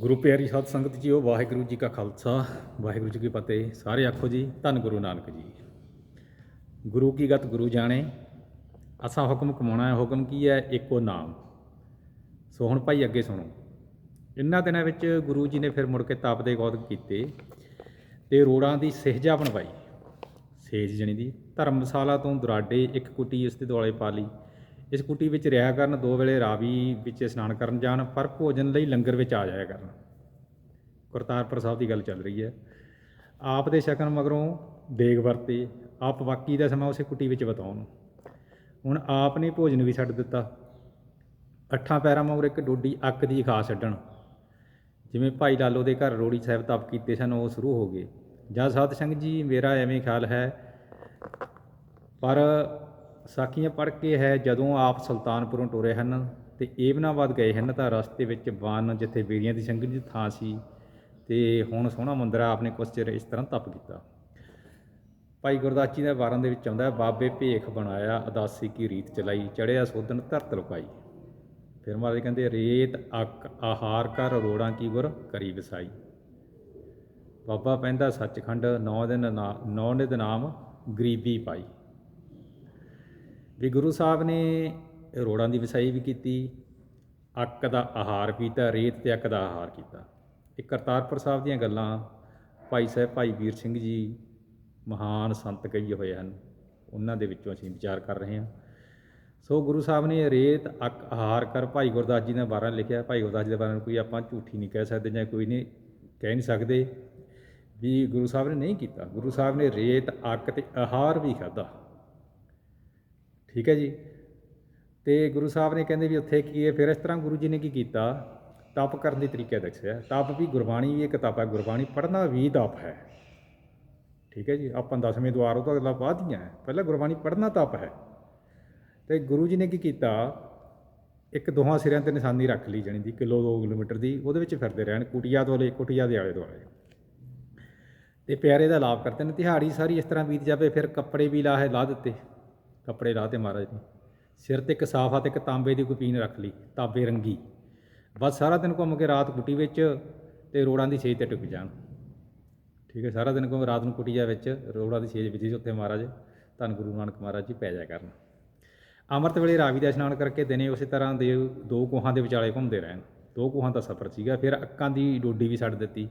ਗੁਰੂ ਪਿਆਰੀ ਸਾਧ ਸੰਗਤ ਜੀਓ, ਵਾਹਿਗੁਰੂ ਜੀ ਕਾ ਖਾਲਸਾ, ਵਾਹਿਗੁਰੂ ਜੀ ਕੀ ਫਤਿਹ। ਸਾਰੇ ਆਖੋ ਜੀ, ਧੰਨ ਗੁਰੂ ਨਾਨਕ ਜੀ। ਗੁਰੂ ਕੀ ਗਤ ਗੁਰੂ ਜਾਣੇ, ਅਸਾਂ ਹੁਕਮ ਕਮਾਉਣਾ ਹੈ, ਹੁਕਮ ਕੀ ਹੈ? ਇੱਕੋ ਨਾਮ। ਸੋ ਹੁਣ ਭਾਈ ਅੱਗੇ ਸੁਣੋ। ਇਨ੍ਹਾਂ ਦਿਨਾਂ ਵਿੱਚ ਗੁਰੂ ਜੀ ਨੇ ਫਿਰ ਮੁੜ ਕੇ ਤਪ ਦੇ ਗੌਤ ਕੀਤੇ ਤੇ ਰੋੜਾਂ ਦੀ ਸਿਹਜਾ ਬਣਵਾਈ। ਸੇਜ ਜਣੀ ਦੀ ਧਰਮਸ਼ਾਲਾ ਤੋਂ ਦੁਰਾਡੇ ਇੱਕ ਕੁਟੀ ਉਸ ਦੇ ਦੁਆਲੇ ਪਾ ਲਈ। ਇਸ ਕੁਟੀ ਵਿੱਚ ਰਿਹਾ ਕਰਨ, ਦੋ ਵੇਲੇ ਰਾਵੀ ਵਿੱਚ ਇਸ਼ਨਾਨ ਕਰਨ ਜਾਣ, ਪਰ ਭੋਜਨ ਲਈ ਲੰਗਰ ਵਿੱਚ ਆ ਜਾਇਆ ਕਰਨ। ਕਰਤਾਰਪੁਰ ਸਾਹਿਬ ਦੀ ਗੱਲ ਚੱਲ ਰਹੀ ਹੈ। ਆਪ ਦੇ ਸ਼ਕਨ ਮਗਰੋਂ ਦੇਗ ਵਰਤੇ, ਆਪ ਬਾਕੀ ਦਾ ਸਮਾਂ ਉਸੇ ਕੁਟੀ ਵਿੱਚ ਬਤਾਉਣ। ਹੁਣ ਆਪ ਨੇ ਭੋਜਨ ਵੀ ਛੱਡ ਦਿੱਤਾ। ਅੱਠਾਂ ਪੈਰਾਂ ਮਗਰ ਇੱਕ ਡੋਡੀ ਅੱਕ ਦੀ ਖਾ ਛੱਡਣ। ਜਿਵੇਂ ਭਾਈ ਲਾਲੋ ਦੇ ਘਰ ਰੋੜੀ ਸਾਹਿਬ ਤਪ ਕੀਤੇ ਸਨ, ਉਹ ਸ਼ੁਰੂ ਹੋ ਗਏ। ਜਦ ਸਾਧ ਸੰਗਤ ਜੀ, ਮੇਰਾ ਐਵੇਂ ਖਿਆਲ ਹੈ। ਪਰ ਸਾਖੀਆਂ ਪੜ੍ਹ ਕੇ ਹੈ, ਜਦੋਂ ਆਪ ਸੁਲਤਾਨਪੁਰੋਂ ਟੁਰੇ ਹਨ ਤੇ ਏਵਨਾਬਾਦ ਗਏ ਹਨ ਤਾਂ ਰਸਤੇ ਵਿੱਚ ਵਨ ਜਿੱਥੇ ਬੇਰੀਆਂ ਦੀ ਸੰਗਤ ਦੀ ਥਾਂ ਸੀ ਤੇ ਹੁਣ ਸੋਹਣਾ ਮੰਦਰ ਆਪ ਨੇ ਕੁਛ ਚਿਰ ਇਸ ਤਰ੍ਹਾਂ ਤਪ ਕੀਤਾ। ਭਾਈ ਗੁਰਦਾਸ ਜੀ ਦੇ ਵਾਰਾਂ ਦੇ ਵਿੱਚ ਆਉਂਦਾ ਬਾਬੇ ਭੇਖ ਬਣਾਇਆ ਅਦਾਸੀ ਕੀ ਰੀਤ ਚਲਾਈ ਚੜਿਆ ਸੋਧਨ ਧਰਤ ਲੁਕਾਈ। ਫਿਰ ਮਹਾਰਾਜ ਕਹਿੰਦੇ, ਰੇਤ, ਅੱਕ, ਆਹਾਰ ਕਰ, ਰੋੜਾਂ ਕੀ ਗੁਰ ਕਰੀ ਵਸਾਈ। ਬਾਬਾ ਪੈਂਦਾ ਸੱਚਖੰਡ, ਨੌ ਦਿਨ ਨਾ- ਨੌ ਨਿਧ ਨਾਮ, ਗਰੀਬੀ ਪਾਈ। ਵੀ ਗੁਰੂ ਸਾਹਿਬ ਨੇ ਰੋੜਾਂ ਦੀ ਵਸਾਈ ਵੀ ਕੀਤੀ, ਅੱਕ ਦਾ ਆਹਾਰ ਪੀਤਾ, ਰੇਤ ਤੇ ਅੱਕ ਦਾ ਆਹਾਰ ਕੀਤਾ। ਇਹ ਕਰਤਾਰਪੁਰ ਸਾਹਿਬ ਦੀਆਂ ਗੱਲਾਂ ਭਾਈ ਸਾਹਿਬ ਭਾਈ ਵੀਰ ਸਿੰਘ ਜੀ ਮਹਾਨ ਸੰਤ ਕਹੀਏ ਹੋਏ ਹਨ। ਉਹਨਾਂ ਦੇ ਵਿੱਚੋਂ ਅਸੀਂ ਵਿਚਾਰ ਕਰ ਰਹੇ ਹਾਂ। ਸੋ ਗੁਰੂ ਸਾਹਿਬ ਨੇ ਰੇਤ, ਅੱਕ, ਆਹਾਰ ਕਰ ਭਾਈ ਗੁਰਦਾਸ ਜੀ ਨੇ ਬਾਰਾਂ ਲਿਖਿਆ। ਭਾਈ ਗੁਰਦਾਸ ਜੀ ਦੇ ਬਾਰੇ ਕੋਈ ਆਪਾਂ ਝੂਠੀ ਨਹੀਂ ਕਹਿ ਸਕਦੇ ਜਾਂ ਕੋਈ ਨਹੀਂ ਕਹਿ ਨਹੀਂ ਸਕਦੇ ਵੀ ਗੁਰੂ ਸਾਹਿਬ ਨੇ ਨਹੀਂ ਕੀਤਾ। ਗੁਰੂ ਸਾਹਿਬ ਨੇ ਰੇਤ, ਅੱਕ ਤੇ ਆਹਾਰ ਵੀ ਖਾਦਾ ਠੀਕ ਹੈ ਜੀ। ਤੇ ਗੁਰੂ ਸਾਹਿਬ ਨੇ ਕਹਿੰਦੇ ਵੀ ਉੱਥੇ ਕੀ ਹੈ, ਫਿਰ ਇਸ ਤਰ੍ਹਾਂ ਗੁਰੂ ਜੀ ਨੇ ਕੀ ਕੀਤਾ? ਤਪ ਕਰਨ ਦੇ ਤਰੀਕੇ ਦੱਸਿਆ। ਤਪ ਵੀ ਗੁਰਬਾਣੀ ਵੀ ਇੱਕ ਤਪ ਹੈ, ਗੁਰਬਾਣੀ ਪੜ੍ਹਨਾ ਵੀ ਤਪ ਹੈ। ਠੀਕ ਹੈ ਜੀ, ਆਪਾਂ ਦਸਵੇਂ ਦੁਆਰ ਉਹ ਤੋਂ ਅਗਲਾ ਬਾਅਦ ਹੀ ਹੈ। ਪਹਿਲਾਂ ਗੁਰਬਾਣੀ ਪੜ੍ਹਨਾ ਤਪ ਹੈ। ਤੇ ਗੁਰੂ ਜੀ ਨੇ ਕੀ ਕੀਤਾ? ਇੱਕ ਦੋਹਾਂ ਸਿਰਿਆਂ ਤੇ ਨਿਸ਼ਾਨੀ ਰੱਖ ਲਈ, ਜਾਣੀ ਦੀ ਕਿਲੋ 2 ਕਿਲੋਮੀਟਰ ਦੀ, ਉਹਦੇ ਵਿੱਚ ਫਿਰਦੇ ਰਹਿਣ, ਕੁਟੀਆ ਤੋਲੇ ਕੁਟੀਆ ਦੇ ਆਲੇ ਦੁਆਲੇ। ਤੇ ਪਿਆਰੇ ਦਾ ਲਾਭ ਕਰਦੇ ਨੇ, ਦਿਹਾੜੀ ਸਾਰੀ ਇਸ ਤਰ੍ਹਾਂ ਬੀਤ ਜਾਵੇ, ਫਿਰ ਕੱਪੜੇ ਵੀ ਲਾਹੇ ਲਾ ਦਿੱਤੇ। ਕੱਪੜੇ ਲਾ ਤੇ ਮਹਾਰਾਜ ਨੇ। ਸਿਰ ਤੇ ਇੱਕ ਸਾਫਾ ਤੇ ਇੱਕ ਤਾਂਬੇ ਦੀ ਕੁਪੀਨ ਰੱਖ ਲਈ, ਤਾਂਬੇ ਰੰਗੀ। ਬਸ ਸਾਰਾ ਦਿਨ ਘੁੰਮ ਕੇ ਰਾਤ ਕੁਟੀ ਵਿੱਚ ਤੇ ਰੋੜਾਂ ਦੀ ਛੇਜ ਤੇ ਟਿਕ ਜਾਣ। ਠੀਕ ਹੈ, ਸਾਰਾ ਦਿਨ ਘੁੰਮ ਰਾਤ ਨੂੰ ਕੁਟੀਆ ਵਿੱਚ, ਰੋੜਾਂ ਦੀ ਛੇਜ ਵਿੱਚ ਸੀ ਉੱਥੇ ਮਹਾਰਾਜ, ਧੰਨ ਗੁਰੂ ਨਾਨਕ ਮਹਾਰਾਜ ਜੀ ਪੈ ਜਾ ਕਰਨ। ਅੰਮ੍ਰਿਤ ਵੇਲੇ ਰਾਵੀ ਦਾ ਇਸ਼ਨਾਨ ਕਰਕੇ ਦਿਨੇ ਉਸੇ ਤਰ੍ਹਾਂ ਦੇ ਦੋ ਕੋਹਾਂ ਦੇ ਵਿਚਾਲੇ ਘੁੰਮਦੇ ਰਹਿਣ। ਦੋ ਕੋਹਾਂ ਦਾ ਸਫ਼ਰ ਸੀਗਾ, ਫਿਰ ਅੱਕਾਂ ਦੀ ਡੋਡੀ ਵੀ ਛੱਡ ਦਿੱਤੀ।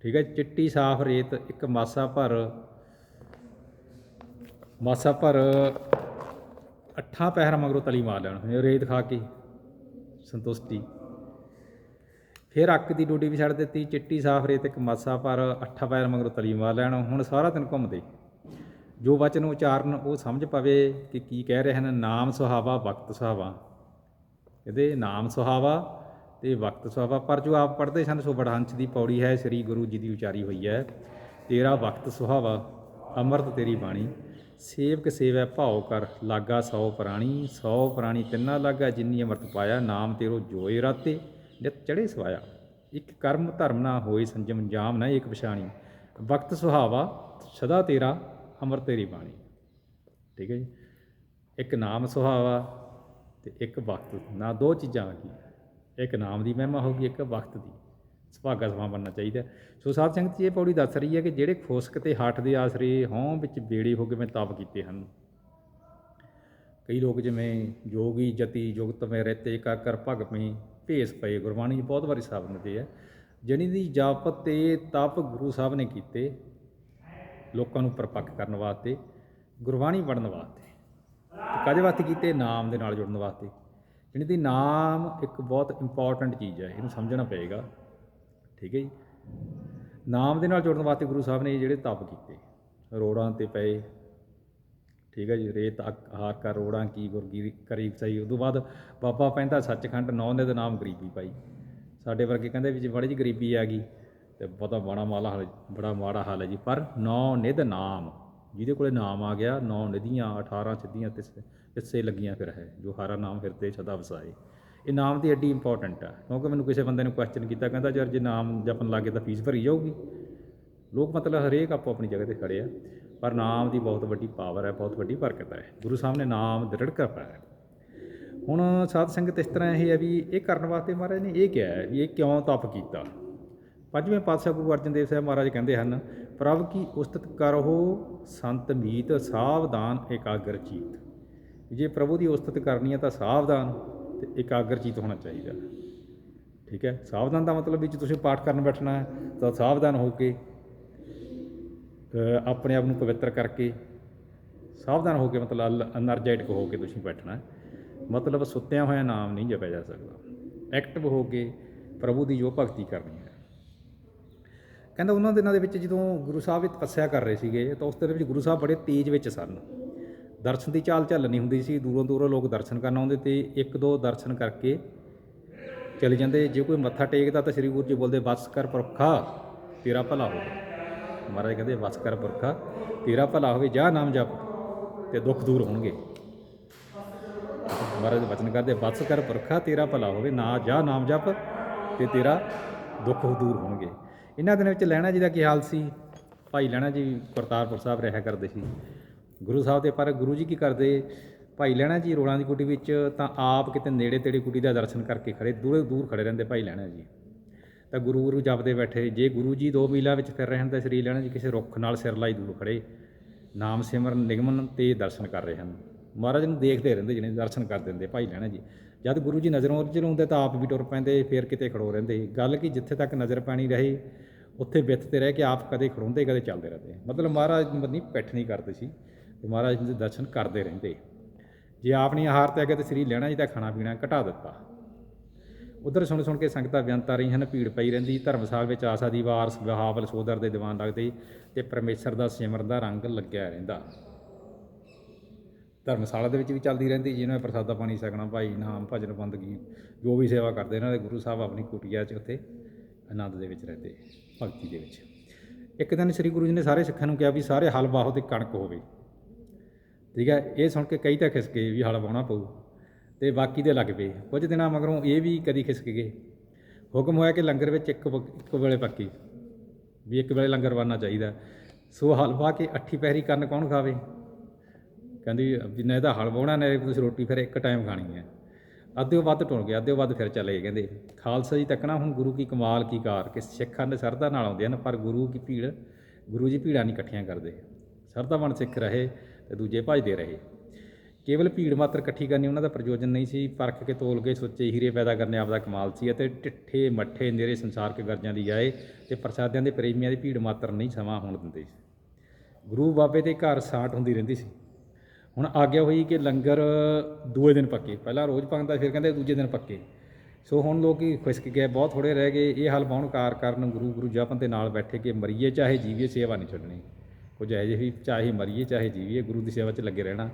ਠੀਕ ਹੈ, ਚਿੱਟੀ ਸਾਫ਼ ਰੇਤ, ਇੱਕ ਮਾਸਾ ਭਰ ਮਾਸਾ ਭਰ ਅੱਠਾਂ ਪਹਿਰ ਮਗਰੋਂ ਤਲੀ ਮਾਰ ਲੈਣ। ਰੇਤ ਖਾ ਕੇ ਸੰਤੁਸ਼ਟੀ। ਫਿਰ ਅੱਕ ਦੀ ਡੋਡੀ ਵੀ ਛੱਡ ਦਿੱਤੀ, ਚਿੱਟੀ ਸਾਫ਼ ਰੇਤ ਇੱਕ ਮਾਸਾ ਭਰ ਅੱਠਾਂ ਪੈਰ ਮਗਰੋਂ ਤਲੀ ਮਾਰ ਲੈਣ। ਹੁਣ ਸਾਰਾ ਦਿਨ ਘੁੰਮਦੇ। ਜੋ ਵਚਨ ਉਚਾਰਨ ਉਹ ਸਮਝ ਪਵੇ ਕਿ ਕੀ ਕਹਿ ਰਹੇ ਹਨ। ਨਾਮ ਸੁਹਾਵਾ, ਵਕਤ ਸੁਹਾਵਾ। ਇਹਦੇ ਨਾਮ ਸੁਹਾਵਾ ਤੇ ਵਕਤ ਸੁਹਾਵਾ। ਪਰ ਜੋ ਆਪ ਪੜ੍ਹਦੇ ਸਨ, ਸੋ ਬੜਹੰਸ ਦੀ ਪੌੜੀ ਹੈ। ਸ੍ਰੀ ਗੁਰੂ ਜੀ ਦੀ ਉਚਾਰੀ ਹੋਈ ਹੈ। ਤੇਰਾ ਵਕਤ ਸੁਹਾਵਾ, ਅੰਮ੍ਰਿਤ ਤੇਰੀ ਬਾਣੀ। ਸੇਵਕ ਸੇਵੈ ਭਾਉ ਕਰ, ਲਾਗਾ ਸੌ ਪ੍ਰਾਣੀ ਸੌ ਪ੍ਰਾਣੀ ਤਿੰਨਾ ਲਾਗਾ, ਜਿੰਨੀ ਅੰਮ੍ਰਿਤ ਪਾਇਆ, ਨਾਮ ਤੇਰੋ ਜੋਏ ਰਾਤੇ, ਨਿਤ ਚੜੇ ਸਵਾਇਆ। ਇੱਕ ਕਰਮ ਧਰਮ ਨਾ ਹੋਏ ਸੰਜਮ ਜਾਮ ਨਾ ਇੱਕ ਪਛਾਣੀ। ਵਕਤ ਸੁਹਾਵਾ, ਸਦਾ ਤੇਰਾ, ਅੰਮ੍ਰਿਤ ਤੇਰੀ ਬਾਣੀ। ਠੀਕ ਹੈ ਜੀ? ਇੱਕ ਨਾਮ ਸੁਹਾਵਾ ਤੇ ਇੱਕ ਵਕਤ। ਨਾ ਦੋ ਚੀਜ਼ਾਂ ਆ ਗਈਆਂ ਇੱਕ ਨਾਮ ਦੀ ਮਹਿਮਾ ਹੋ ਗਈ, ਇੱਕ ਵਕਤ ਦੀ। ਸੁਭਾਗਾ ਸਮਾਂ ਬਣਨਾ ਚਾਹੀਦਾ ਹੈ। ਸੋ ਸਾਧ ਸੰਗਤ ਜੀ, ਇਹ ਪੌੜੀ ਦੱਸ ਰਹੀ ਹੈ ਕਿ ਜਿਹੜੇ ਖੁਸਕ ਤੇ ਹੱਠ ਦੇ ਆਸਰੇ ਹੋਂ ਵਿੱਚ ਬੇੜੇ ਹੋ ਕੇ ਮੈਂ ਤਪ ਕੀਤੇ ਹਨ। ਕਈ ਲੋਕ ਜਿਵੇਂ ਜੋਗੀ, ਜਤੀ, ਜੁਗਤ ਮੇ ਰਹਤੇ ਕਰ ਕਰ ਭਗ ਪਈ, ਭੇਸ ਪਏ, ਗੁਰਬਾਣੀ 'ਚ ਬਹੁਤ ਵਾਰੀ ਸਾਬਨ ਤੇ ਹੈ ਜਣੀ ਦੀ ਜਪ ਤੇ ਤਪ ਗੁਰੂ ਸਾਹਿਬ ਨੇ ਕੀਤੇ, ਲੋਕਾਂ ਨੂੰ ਪਰਪੱਕ ਕਰਨ ਵਾਸਤੇ, ਗੁਰਬਾਣੀ ਪੜ੍ਹਨ ਵਾਸਤੇ ਤੇ ਕਾਹਦੇ ਵਾਸਤੇ ਕੀਤੇ? ਨਾਮ ਦੇ ਨਾਲ ਜੁੜਨ ਵਾਸਤੇ। ਜਾਣੀ ਦੀ ਨਾਮ ਇੱਕ ਬਹੁਤ ਇੰਪੋਰਟੈਂਟ ਚੀਜ਼ ਹੈ, ਇਹਨੂੰ ਸਮਝਣਾ ਪਏਗਾ। ਠੀਕ ਹੈ ਜੀ। ਨਾਮ ਦੇ ਨਾਲ ਜੁੜਨ ਵਾਸਤੇ ਗੁਰੂ ਸਾਹਿਬ ਨੇ ਜਿਹੜੇ ਤਪ ਕੀਤੇ। ਰੋੜਾਂ ਤੇ ਪਏ। ਠੀਕ ਹੈ ਜੀ, ਰੇਤ ਅੱਕ- ਆਹਾਰ ਰੋੜਾਂ, ਕੀ ਗੁਰਗੀਰੀ ਕਰੀ ਸਹੀ। ਉਦੋਂ ਬਾਅਦ ਬਾਬਾ ਪੈਂਦਾ ਸੱਚਖੰਡ, ਨੌ ਦੇ ਨਾਮ ਗਰੀਬੀ ਪਾਈ। ਸਾਡੇ ਵਰਗੇ ਕਹਿੰਦੇ ਵੀ ਜੇ ਬੜੀ ਜੀ ਗਰੀਬੀ ਆ ਗਈ, ਤੇ ਪਤਾ ਬੜਾ ਮਾਲਾ ਹਾਲ, ਬੜਾ ਮਾੜਾ ਹਾਲ ਹੈ ਜੀ। ਪਰ ਨੌ ਨਿਧ ਨਾਮ, ਜਿਹਦੇ ਕੋਲੇ ਨਾਮ ਆ ਗਿਆ, ਨੌ ਨਿਧੀਆਂ 18 ਸਿੱਧੀਆਂ ਤਿਸ, ਤਿੱਸੇ ਲੱਗੀਆਂ ਫਿਰ ਹੈ। ਜੋ ਹਾਰਾ ਨਾਮ ਫਿਰਤੇ ਸਦਾ ਵਸਾਏ। ਇਹ ਨਾਮ ਦੀ ਐਡੀ ਇੰਪੋਰਟੈਂਟ ਹੈ ਕਿਉਂਕਿ ਮੈਨੂੰ ਕਿਸੇ ਬੰਦੇ ਨੇ ਕੁਐਸਚਨ ਕੀਤਾ, ਕਹਿੰਦਾ ਯਾਰ ਜੇ ਨਾਮ ਜਪਣ ਲੱਗੇ ਤਾਂ ਫੀਸ ਭਰੀ ਜਾਊਗੀ। ਲੋਕ ਮਤਲਬ ਹਰੇਕ ਆਪੋ ਆਪਣੀ ਜਗ੍ਹਾ ਤੇ ਖੜੇ ਆ, ਪਰ ਨਾਮ ਦੀ ਬਹੁਤ ਵੱਡੀ ਪਾਵਰ ਹੈ, ਬਹੁਤ ਵੱਡੀ ਬਰਕਤ ਹੈ। ਗੁਰੂ ਸਾਹਿਬ ਨੇ ਨਾਮ ਦ੍ਰਿੜ ਕਰ ਪਾਇਆ ਹੁਣ ਸਾਧ ਸੰਗਤ ਇਸ ਤਰ੍ਹਾਂ ਇਹ ਹੈ ਵੀ ਇਹ ਕਰਨ ਵਾਸਤੇ ਮਹਾਰਾਜ ਨੇ ਇਹ ਕਿਹਾ ਵੀ ਇਹ ਕਿਉਂ ਤਪ ਕੀਤਾ? ਪੰਜਵੇਂ ਪਾਤਸ਼ਾਹ ਗੁਰੂ ਅਰਜਨ ਦੇਵ ਸਾਹਿਬ ਮਹਾਰਾਜ ਕਹਿੰਦੇ ਹਨ, ਪ੍ਰਭ ਕੀ ਉਸਤਤ ਕਰੋ ਸੰਤ ਮੀਤ ਸਾਵਧਾਨ ਇਕਾਗਰ ਚੀਤ। ਜੇ ਪ੍ਰਭੂ ਦੀ ਉਸਤਤ ਕਰਨੀ ਹੈ ਤਾਂ ਸਾਵਧਾਨ। ਤੇ ਇਕਾਗਰਚਿਤ ਹੋਣਾ ਚਾਹੀਦਾ। ਠੀਕ ਹੈ? ਸਾਵਧਾਨ ਦਾ ਮਤਲਬ ਵਿੱਚ ਤੁਸੀਂ ਪਾਠ ਕਰਨ ਬੈਠਣਾ ਹੈ, ਤਾਂ ਸਾਵਧਾਨ ਹੋ ਕੇ ਆਪਣੇ ਆਪ ਨੂੰ ਪਵਿੱਤਰ ਕਰਕੇ, ਸਾਵਧਾਨ ਹੋ ਕੇ ਮਤਲਬ ਅਨਰਜੈਟਿਕ ਹੋ ਕੇ ਤੁਸੀਂ ਬੈਠਣਾ ਮਤਲਬ ਸੁੱਤਿਆਂ ਹੋਇਆ ਨਾਮ ਨਹੀਂ ਜਪਿਆ ਜਾ ਸਕਦਾ। ਐਕਟਿਵ ਹੋ ਕੇ ਪ੍ਰਭੂ ਦੀ ਜੋ ਭਗਤੀ ਕਰਨੀ ਹੈ। ਕਹਿੰਦਾ ਉਹਨਾਂ ਦਿਨਾਂ ਦੇ ਵਿੱਚ ਜਦੋਂ ਗੁਰੂ ਸਾਹਿਬ ਤਪੱਸਿਆ ਕਰ ਰਹੇ ਸੀਗੇ, ਤਾਂ ਉਸ ਦੇ ਵਿੱਚ ਗੁਰੂ ਸਾਹਿਬ ਬੜੇ ਤੇਜ਼ ਵਿੱਚ ਸਨ। ਦਰਸ਼ਨ ਦੀ ਚਾਲ ਝੱਲਣੀ ਹੁੰਦੀ ਸੀ, ਦੂਰੋਂ ਦੂਰੋਂ ਲੋਕ ਦਰਸ਼ਨ ਕਰਨ ਆਉਂਦੇ ਤੇ ਇੱਕ ਦੋ ਦਰਸ਼ਨ ਕਰਕੇ ਚਲੇ ਜਾਂਦੇ। ਜੇ ਕੋਈ ਮੱਥਾ ਟੇਕਦਾ ਤਾਂ ਸ੍ਰੀ ਗੁਰੂ ਜੀ ਬੋਲਦੇ ਬਸ ਕਰ ਪੁਰਖਾ, ਤੇਰਾ ਭਲਾ ਹੋਵੇ। ਮਹਾਰਾਜ ਕਹਿੰਦੇ ਬਸ ਕਰ ਪੁਰਖਾ, ਤੇਰਾ ਭਲਾ ਹੋਵੇ, ਜਾ ਨਾਮ ਜਪ ਤੇ ਦੁੱਖ ਦੂਰ ਹੋਣਗੇ। ਮਹਾਰਾਜ ਵਚਨ ਕਰਦੇ ਬਸ ਕਰ ਪੁਰਖਾ, ਤੇਰਾ ਭਲਾ ਹੋਵੇ, ਨਾ ਜਾ ਨਾਮ ਜਪ ਤੇ ਤੇਰਾ ਦੁੱਖ ਦੂਰ ਹੋਣਗੇ। ਇਹਨਾਂ ਦਿਨਾਂ ਵਿੱਚ ਲੈਣਾ ਜੀ ਦਾ ਕੀ ਹਾਲ ਸੀ? ਭਾਈ ਲੈਣਾ ਜੀ, ਕਰਤਾਰਪੁਰ ਸਾਹਿਬ ਰਹਿਆ ਕਰਦੇ ਸੀ। ਗੁਰੂ ਸਾਹਿਬ ਦੇ, ਪਰ ਗੁਰੂ ਜੀ ਕੀ ਕਰਦੇ? ਭਾਈ ਲੈਣਾ ਜੀ ਰੋਲਾਂ ਦੀ ਕੁਟੀ ਵਿੱਚ, ਤਾਂ ਆਪ ਕਿਤੇ ਨੇੜੇ ਤੇੜੇ ਕੁਟੀ ਦਾ ਦਰਸ਼ਨ ਕਰਕੇ ਖੜੇ, ਦੂਰੇ, ਦੂਰ ਖੜੇ ਰਹਿੰਦੇ ਭਾਈ ਲੈਣਾ ਜੀ। ਤਾਂ ਗੁਰੂ ਗੁਰੂ ਜਪਦੇ ਬੈਠੇ। ਜੇ ਗੁਰੂ ਜੀ ਦੋ ਮੀਲਾਂ ਵਿੱਚ ਫਿਰ ਰਹੇ ਹਨ ਤਾਂ ਸ੍ਰੀ ਲੈਣਾ ਜੀ ਕਿਸੇ ਰੁੱਖ ਨਾਲ ਸਿਰ ਲਾਈ ਦੂਰ ਖੜੇ। ਨਾਮ ਸਿਮਰਨ ਨਿਗਮਨ ਤੇ ਦਰਸ਼ਨ ਕਰ ਰਹੇ ਹਨ। ਮਹਾਰਾਜ ਨੂੰ ਦੇਖਦੇ ਰਹਿੰਦੇ ਜਿਹੜੇ ਦਰਸ਼ਨ ਕਰ ਦਿੰਦੇ ਭਾਈ ਲੈਣਾ ਜੀ। ਜਦ ਗੁਰੂ ਜੀ ਨਜ਼ਰੋਂ ਉੱਜਰ ਹੁੰਦੇ ਤਾਂ ਆਪ ਵੀ ਟੁਰ ਪੈਂਦੇ, ਫਿਰ ਕਿਤੇ ਖੜੋ ਰਹਿੰਦੇ। ਗੱਲ ਕਿ ਜਿੱਥੇ ਤੱਕ ਨਜ਼ਰ ਪਾਣੀ ਰਹੇ, ਉੱਥੇ ਵਿੱਥ ਤੇ ਰਹਿ ਕੇ ਆਪ ਕਦੇ ਖੜੋਂਦੇ, ਕਦੇ ਚੱਲਦੇ ਰਹਿੰਦੇ। ਮਤਲਬ ਮਹਾਰਾਜ ਨਹੀਂ, ਪਿੱਠ ਨਹੀਂ ਕਰਦੇ ਸੀ। ਤੇ ਮਹਾਰਾਜ ਦੇ ਦਰਸ਼ਨ ਕਰਦੇ ਰਹਿੰਦੇ। ਜੇ ਆਪਣੀ ਆਹਾਰ ਤੇ ਅਗੇ ਤੇ ਸ੍ਰੀ ਲੈਣਾ ਜੀ ਦਾ ਖਾਣਾ ਪੀਣਾ ਘਟਾ ਦਿੱਤਾ। ਉਧਰ ਸੁਣ ਸੁਣ ਕੇ ਸੰਗਤਾਂ ਬੇਅੰਤਾਂ ਰਹੀਆਂ ਹਨ, ਭੀੜ ਪਈ ਰਹਿੰਦੀ, ਧਰਮਸਾਲ ਵਿੱਚ ਆਸਾ ਦੀ ਵਾਰਸ ਵਿਹਾਵਲ ਸੋਦਰ ਦੇ ਦੀਵਾਨ ਲੱਗਦੇ ਤੇ ਪਰਮੇਸ਼ਰ ਦਾ ਸਿਮਰਨ ਦਾ ਰੰਗ ਲੱਗਿਆ ਰਹਿੰਦਾ। ਧਰਮਸ਼ਾਲਾ ਦੇ ਵਿੱਚ ਵੀ ਚੱਲਦੀ ਰਹਿੰਦੀ, ਜਿਹਨਾਂ ਪ੍ਰਸਾਦਾ ਪਾਣੀ ਸਕਣਾ ਭਾਈ ਨਾਮ, ਭਜਨ, ਬੰਦਗੀ, ਜੋ ਵੀ ਸੇਵਾ ਕਰਦੇ ਇਹਨਾਂ ਦੇ ਗੁਰੂ ਸਾਹਿਬ ਆਪਣੀ ਕੁਟੀਆ 'ਚ ਉੱਥੇ ਆਨੰਦ ਦੇ ਵਿੱਚ ਰਹਿੰਦੇ, ਭਗਤੀ ਦੇ ਵਿੱਚ। ਇੱਕ ਦਿਨ ਸ੍ਰੀ ਗੁਰੂ ਜੀ ਨੇ ਸਾਰੇ ਸਿੱਖਾਂ ਨੂੰ ਕਿਹਾ ਵੀ ਸਾਰੇ ਹਲ ਬਾਹੋ ਤੇ ਕਣਕ ਹੋਵੇ। ਠੀਕ ਹੈ, ਇਹ ਸੁਣ ਕੇ ਕਈ ਤਾਂ ਖਿਸਕੇ ਵੀ ਹਲ ਵਾਹੁਣਾ ਪਊ ਤੇ ਬਾਕੀ ਦੇ ਲੱਗ ਪਏ। ਕੁਝ ਦਿਨਾਂ ਮਗਰੋਂ ਇਹ ਵੀ ਕਦੀ ਖਿਸਕ ਗਏ। ਹੁਕਮ ਹੋਇਆ ਕਿ ਲੰਗਰ ਵਿੱਚ ਇੱਕ ਇੱਕ ਵੇਲੇ ਪੱਕੀ, ਵੀ ਇੱਕ ਵੇਲੇ ਲੰਗਰ ਬਣਨਾ ਚਾਹੀਦਾ। ਸੋ ਹਲਵਾ ਕੇ ਅੱਠੀ ਪਹਿਰੀ ਕਰਨ ਕੌਣ ਖਾਵੇ? ਕਹਿੰਦੀ ਜਿੰਨਾ ਇਹਦਾ ਹਲ ਵਾਹੁਣਾ, ਨੇ ਤੁਸੀਂ ਰੋਟੀ ਫਿਰ ਇੱਕ ਟਾਈਮ ਖਾਣੀ ਹੈ। ਅੱਧੇ ਵੱਧ ਟੁਣ ਗਿਆ ਅੱਧੇ ਵੱਧ ਫਿਰ ਚਲੇ ਕਹਿੰਦੇ। ਖਾਲਸਾ ਜੀ ਤੱਕਣਾ, ਹੁਣ ਗੁਰੂ ਕੀ ਕਮਾਲ, ਕੀ ਕਾਰ। ਕਿ ਸਿੱਖਾਂ ਦੇ ਸਰਦਾ ਨਾਲ ਆਉਂਦੇ ਹਨ, ਪਰ ਗੁਰੂ ਕੀ ਭੀੜ, ਗੁਰੂ ਜੀ ਭੀੜਾਂ ਨਹੀਂ ਇਕੱਠੀਆਂ ਕਰਦੇ। ਸਰਦਾ ਬਣ ਸਿੱਖ ਰਹੇ ਤੇ ਦੂਜੇ ਭਜਦੇ ਰਹੇ। ਕੇਵਲ ਭੀੜ ਮਾਤਰ ਇਕੱਠੀ ਕਰਨੀ ਉਹਨਾਂ ਦਾ ਪ੍ਰਯੋਜਨ ਨਹੀਂ ਸੀ। ਪਰਖ ਕੇ ਤੋਲ ਕੇ ਸੋਚੇ ਹੀਰੇ ਪੈਦਾ ਕਰਨੇ ਆਪਦਾ ਕਮਾਲ ਸੀ ਅਤੇ ਟਿੱਠੇ ਮੱਠੇ, ਨੇਰੇ ਸੰਸਾਰਕ ਗਰਜਾਂ ਦੀ ਜਾਏ ਤੇ ਪ੍ਰਸਾਦਿਆਂ ਦੇ ਪ੍ਰੇਮੀਆਂ ਦੀ ਭੀੜ ਮਾਤਰ ਨਹੀਂ ਸਮਾਂ ਹੋਣ ਦਿੰਦੇ। ਸੀ ਗੁਰੂ ਬਾਬੇ ਦੇ ਘਰ ਸਾਟ ਹੁੰਦੀ ਰਹਿੰਦੀ ਸੀ। ਹੁਣ ਆਗਿਆ ਹੋਈ ਕਿ ਲੰਗਰ ਦੂਏ ਦਿਨ ਪੱਕੇ। ਪਹਿਲਾਂ ਰੋਜ਼ ਪੱਕਦਾ ਫਿਰ ਕਹਿੰਦੇ ਦੂਜੇ ਦਿਨ ਪੱਕੇ। ਸੋ ਹੁਣ ਲੋਕ ਹੀ ਖੁਸ਼ਕ ਗਏ ਬਹੁਤ ਥੋੜੇ ਰਹਿ ਗਏ। ਇਹ ਹਾਲ ਬਾਉਣ ਕਾਰ ਕਰਨ ਗੁਰੂ ਗੁਰੂ ਜਪਨ ਦੇ ਨਾਲ ਬੈਠੇ ਕਿ ਮਰੀਏ ਚਾਹੇ ਜੀਵੀਏ ਸੇਵਾ ਨਹੀਂ ਛੱਡਣੀ। ਕੁਝ ਇਹੋ ਜਿਹੇ ਵੀ ਚਾਹੇ ਮਰੀਏ, ਚਾਹੇ ਜੀਵੀਏ, ਗੁਰੂ ਦੀ ਸੇਵਾ 'ਚ ਲੱਗੇ ਰਹਿਣਾ।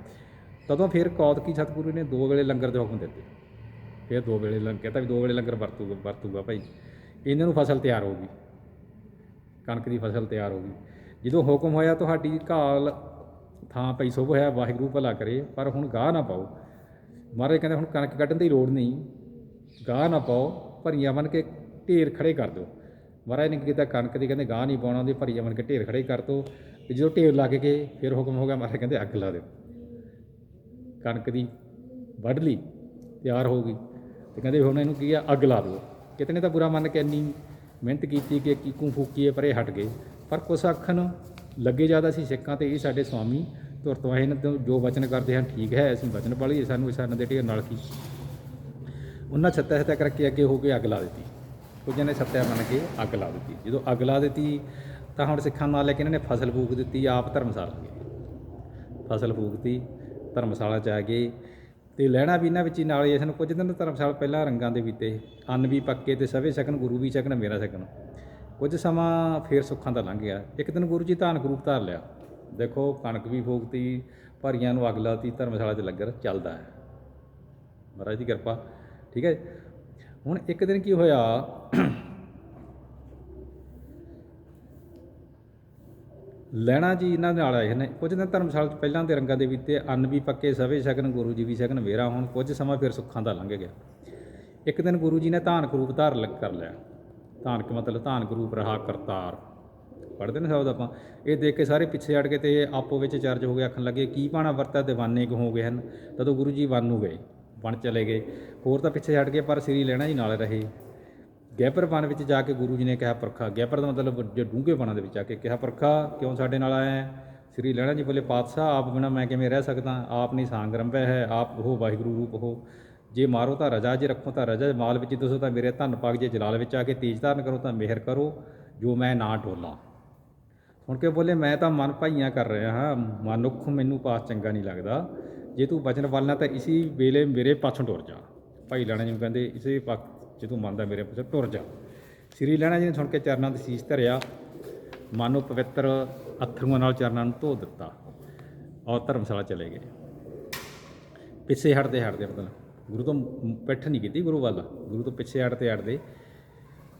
ਤਦੋਂ ਫਿਰ ਕੌਤਕੀ ਸਤਿਗੁਰੂ ਨੇ ਦੋ ਵੇਲੇ ਲੰਗਰ ਦੇ ਹੁਕਮ ਦਿੱਤੇ। ਫਿਰ ਦੋ ਵੇਲੇ ਲੰਗਰ ਕਹਿੰਦਾ ਵੀ ਦੋ ਵੇਲੇ ਲੰਗਰ ਵਰਤੂਗਾ ਵਰਤੂਗਾ ਭਾਈ। ਇਹਨਾਂ ਨੂੰ ਫਸਲ ਤਿਆਰ ਹੋ ਗਈ। ਕਣਕ ਦੀ ਫਸਲ ਤਿਆਰ ਹੋ ਗਈ। ਜਦੋਂ ਹੁਕਮ ਹੋਇਆ ਤੁਹਾਡੀ ਘਾਲ ਥਾਂ ਪਈ ਸੁਭ ਹੋਇਆ ਵਾਹਿਗੁਰੂ ਭਲਾ ਕਰੇ, ਪਰ ਹੁਣ ਗਾਹ ਨਾ ਪਾਓ। ਮਹਾਰਾਜ ਕਹਿੰਦੇ ਹੁਣ ਕਣਕ ਕੱਢਣ ਦੀ ਲੋੜ ਨਹੀਂ। ਗਾਹ ਨਾ ਪਾਓ, ਭਰੀਆਂ ਬਣ ਕੇ ਢੇਰ ਖੜੇ ਕਰ ਦਿਓ। ਮਹਾਰਾਜ ਨੇ ਕੀ ਕੀਤਾ? ਕਣਕ ਦੀ ਕਹਿੰਦੇ ਗਾਹ ਨਹੀਂ ਪਾਉਣਾ, ਉਹਦੀ ਭਰੀਆਂ ਬਣ ਕੇ ਢੇਰ ਖੜੇ ਕਰ ਦਿਓ ਤੇ ਜਦੋਂ ਢੇਰ ਲੱਗ ਗਏ, ਫਿਰ ਹੁਕਮ ਹੋ ਗਿਆ ਮਹਾਰਾਜ ਕਹਿੰਦੇ ਅੱਗ ਲਾ ਦਿਓ। ਕਣਕ ਦੀ ਵੱਢ ਲਈ, ਤਿਆਰ ਹੋ ਗਈ। ਤੇ ਕਹਿੰਦੇ ਹੁਣ ਇਹਨੂੰ ਕੀ ਆ, ਅੱਗ ਲਾ ਦਿਓ। ਕਿਤਨੇ ਤਾਂ ਬੁਰਾ ਮੰਨ ਕੇ ਇੰਨੀ ਮਿਹਨਤ ਕੀਤੀ ਕਿ ਕੀਕੂ ਫੂਕੀਏ ਪਰੇ ਹਟ ਗਏ। ਪਰ ਕੁਛ ਆਖਣ ਲੱਗੇ ਜ਼ਿਆਦਾ ਸੀ ਸਿੱਖਾਂ ਤੇ, ਇਹ ਸਾਡੇ ਸਵਾਮੀ ਤੁਰਤੋਂ ਇਹਨਾਂ ਤੋਂ ਜੋ ਵਚਨ ਕਰਦੇ ਹਨ, ਠੀਕ ਹੈ, ਅਸੀਂ ਵਚਨ ਪਾਲੀਏ, ਸਾਨੂੰ ਇਸ ਦੇ ਢੇਰ ਨਾਲ ਕੀ। ਉਹਨਾਂ ਛੱਤਿਆ ਛੱਤਿਆ ਕਰਕੇ ਅੱਗੇ ਹੋ ਕੇ ਅੱਗ ਲਾ ਦਿੱਤੀ। ਕੁਝ ਨੇ ਛੱਤਿਆ ਮੰਨ ਕੇ ਅੱਗ ਲਾ ਦਿੱਤੀ। ਜਦੋਂ ਅੱਗ ਲਾ ਦਿੱਤੀ ਤਾਂ ਹੁਣ ਸਿੱਖਾਂ ਨਾਲ ਲੈ ਕੇ ਇਹਨਾਂ ਨੇ ਫਸਲ ਫੂਕ ਦਿੱਤੀ, ਆਪ ਧਰਮਸ਼ਾਲਾ ਗਏ। ਫਸਲ ਫੂਕਤੀ, ਧਰਮਸ਼ਾਲਾ ਚ ਆ ਗਏ ਤੇ ਲੈਣਾ ਵੀ ਇਹਨਾਂ ਵਿੱਚ ਹੀ ਨਾਲ ਹੀ ਇਸ ਨੂੰ ਕੁਝ ਦਿਨ ਧਰਮਸ਼ਾਲਾ ਪਹਿਲਾਂ ਰੰਗਾਂ ਦੇ ਬੀਤੇ, ਅੰਨ ਵੀ ਪੱਕੇ ਤੇ ਸਵੇ ਸਕਣ ਗੁਰੂ ਵੀ ਸਕਨ ਮੇਰਾ ਸਕਨ ਕੁਝ ਸਮਾਂ ਫੇਰ ਸੁੱਖਾਂ ਦਾ ਲੰਘ ਗਿਆ। ਇੱਕ ਦਿਨ ਗੁਰੂ ਜੀ ਧਾਨ ਰੂਪ ਧਾਰ ਲਿਆ। ਦੇਖੋ, ਕਣਕ ਵੀ ਫੂਕਤੀ, ਭਰੀਆਂ ਨੂੰ ਅੱਗ ਲਾਤੀ, ਧਰਮਸ਼ਾਲਾ 'ਚ ਲੱਗਰ ਚੱਲਦਾ ਹੈ। ਮਹਾਰਾਜ ਦੀ ਕਿਰਪਾ, ਠੀਕ ਹੈ ਹੁਣ ਇੱਕ ਦਿਨ ਕੀ ਹੋਇਆ? ਲੈਣਾ ਜੀ ਇਹਨਾਂ ਦੇ ਨਾਲ ਆਏ ਨੇ। ਕੁਝ ਦਿਨ ਧਰਮਸ਼ਾਲਾ 'ਚ ਪਹਿਲਾਂ ਦੇ ਰੰਗਾਂ ਦੇ ਵੀ ਤੇ ਅੰਨ ਵੀ ਪੱਕੇ, ਸਵੇ ਸ਼ਗਨ, ਗੁਰੂ ਜੀ ਵੀ ਸ਼ਗਨ ਮੇਰਾ ਹੁਣ, ਕੁਝ ਸਮਾਂ ਫਿਰ ਸੁੱਖਾਂ ਦਾ ਲੰਘ ਗਿਆ। ਇੱਕ ਦਿਨ ਗੁਰੂ ਜੀ ਨੇ ਧਾਨ ਕਰੂਪ ਧਾਰ ਲ- ਕਰ ਲਿਆ। ਧਾਨਕ ਮਤਲਬ ਧਾਨ ਕਰੂਪ ਰਹਾ ਕਰਤਾਰ। ਪੜ੍ਹਦੇ ਨੇ ਸ਼ਬਦ ਆਪਾਂ? ਇਹ ਦੇਖ ਕੇ ਸਾਰੇ ਪਿੱਛੇ ਹਟ ਕੇ ਤੇ ਆਪੋ ਵਿੱਚ ਚਰਜ ਹੋ ਗਏ ਆਖਣ ਲੱਗੇ, ਕੀ ਪਾਣਾ ਵਰਤਾ ਦੀਵਾਨੇ ਕਿਉਂ ਹੋ ਗਏ ਹਨ? ਤਦੋਂ ਗੁਰੂ ਜੀ ਵਨ ਨੂੰ ਗਏ ਬਣ ਚਲੇ ਗਏ। ਹੋਰ ਤਾਂ ਪਿੱਛੇ ਛੱਡ ਗਏ ਪਰ ਸ੍ਰੀ ਲੈਣਾ ਜੀ ਨਾਲ ਰਹੇ। ਗੈਪਰ ਬਣ ਵਿੱਚ ਜਾ ਕੇ ਗੁਰੂ ਜੀ ਨੇ ਕਿਹਾ ਪਰਖਾ। ਗੈਪਰ ਦਾ ਮਤਲਬ ਜੇ ਡੂੰਘੇ ਬਣਾ ਦੇ ਵਿੱਚ ਆ ਕੇ ਕਿਹਾ ਪਰਖਾ, ਕਿਉਂ ਸਾਡੇ ਨਾਲ ਆਇਆ ਹੈ? ਸ੍ਰੀ ਲੈਣਾ ਜੀ ਬੋਲੇ, ਪਾਤਸ਼ਾਹ, ਆਪ ਬਿਨਾ ਮੈਂ ਕਿਵੇਂ ਰਹਿ ਸਕਦਾ? ਆਪ ਨਹੀਂ ਸਾਂਗ ਰੰਭਿਆ ਹੈ। ਆਪ ਉਹ ਵਾਹਿਗੁਰੂ ਰੂਪ ਹੋ। ਜੇ ਮਾਰੋ ਤਾਂ ਰਜਾ, ਜੇ ਰੱਖੋ ਤਾਂ ਰਜਾ ਮਾਲ ਵਿੱਚ ਦੱਸੋ ਤਾਂ ਮੇਰੇ ਧੰਨ ਪਾਕ ਜੇ ਜਲਾਲ ਵਿੱਚ ਆ ਕੇ ਤੇਜ ਧਾਰਨ ਕਰੋ ਤਾਂ ਮਿਹਰ ਕਰੋ, ਜੋ ਮੈਂ ਨਾ ਟੋਲਾਂ ਹੁਣ ਕੇ ਬੋਲੇ, ਮੈਂ ਤਾਂ ਮਨ ਭਾਈਆਂ ਕਰ ਰਿਹਾ ਹਾਂ। ਮਨੁੱਖ ਮੈਨੂੰ ਪਾਸ ਚੰਗਾ ਨਹੀਂ ਲੱਗਦਾ। ਜੇ ਤੂੰ ਬਚਨ ਵਾਲਣਾ ਤਾਂ ਇਸੀ ਵੇਲੇ ਮੇਰੇ ਪਾਸੋਂ ਟੁਰ ਜਾ। ਭਾਈ ਲੈਣਾ ਜੀ ਨੂੰ ਕਹਿੰਦੇ, ਇਸੇ ਪੱਖ ਜੇ ਤੂੰ ਮੰਨਦਾ ਮੇਰੇ ਪਾਸੋਂ ਟੁਰ ਜਾ। ਸ੍ਰੀ ਲੈਣਾ ਜੀ ਨੇ ਸੁਣ ਕੇ ਚਰਨਾਂ ਦੀ ਸੀਸ ਧਰਿਆ। ਮਨ ਨੂੰ ਪਵਿੱਤਰ ਅਥਰੂਆਂ ਨਾਲ ਚਰਨਾਂ ਨੂੰ ਧੋ ਦਿੱਤਾ ਔਰ ਧਰਮਸ਼ਾਲਾ ਚਲੇ ਗਏ। ਪਿੱਛੇ ਹਟਦੇ ਹਟਦੇ ਮਤਲਬ ਗੁਰੂ ਤੋਂ ਪਿੱਠ ਨਹੀਂ ਕੀਤੀ ਗੁਰੂ ਵੱਲ। ਗੁਰੂ ਤੋਂ ਪਿੱਛੇ ਹਟਦੇ ਹਟਦੇ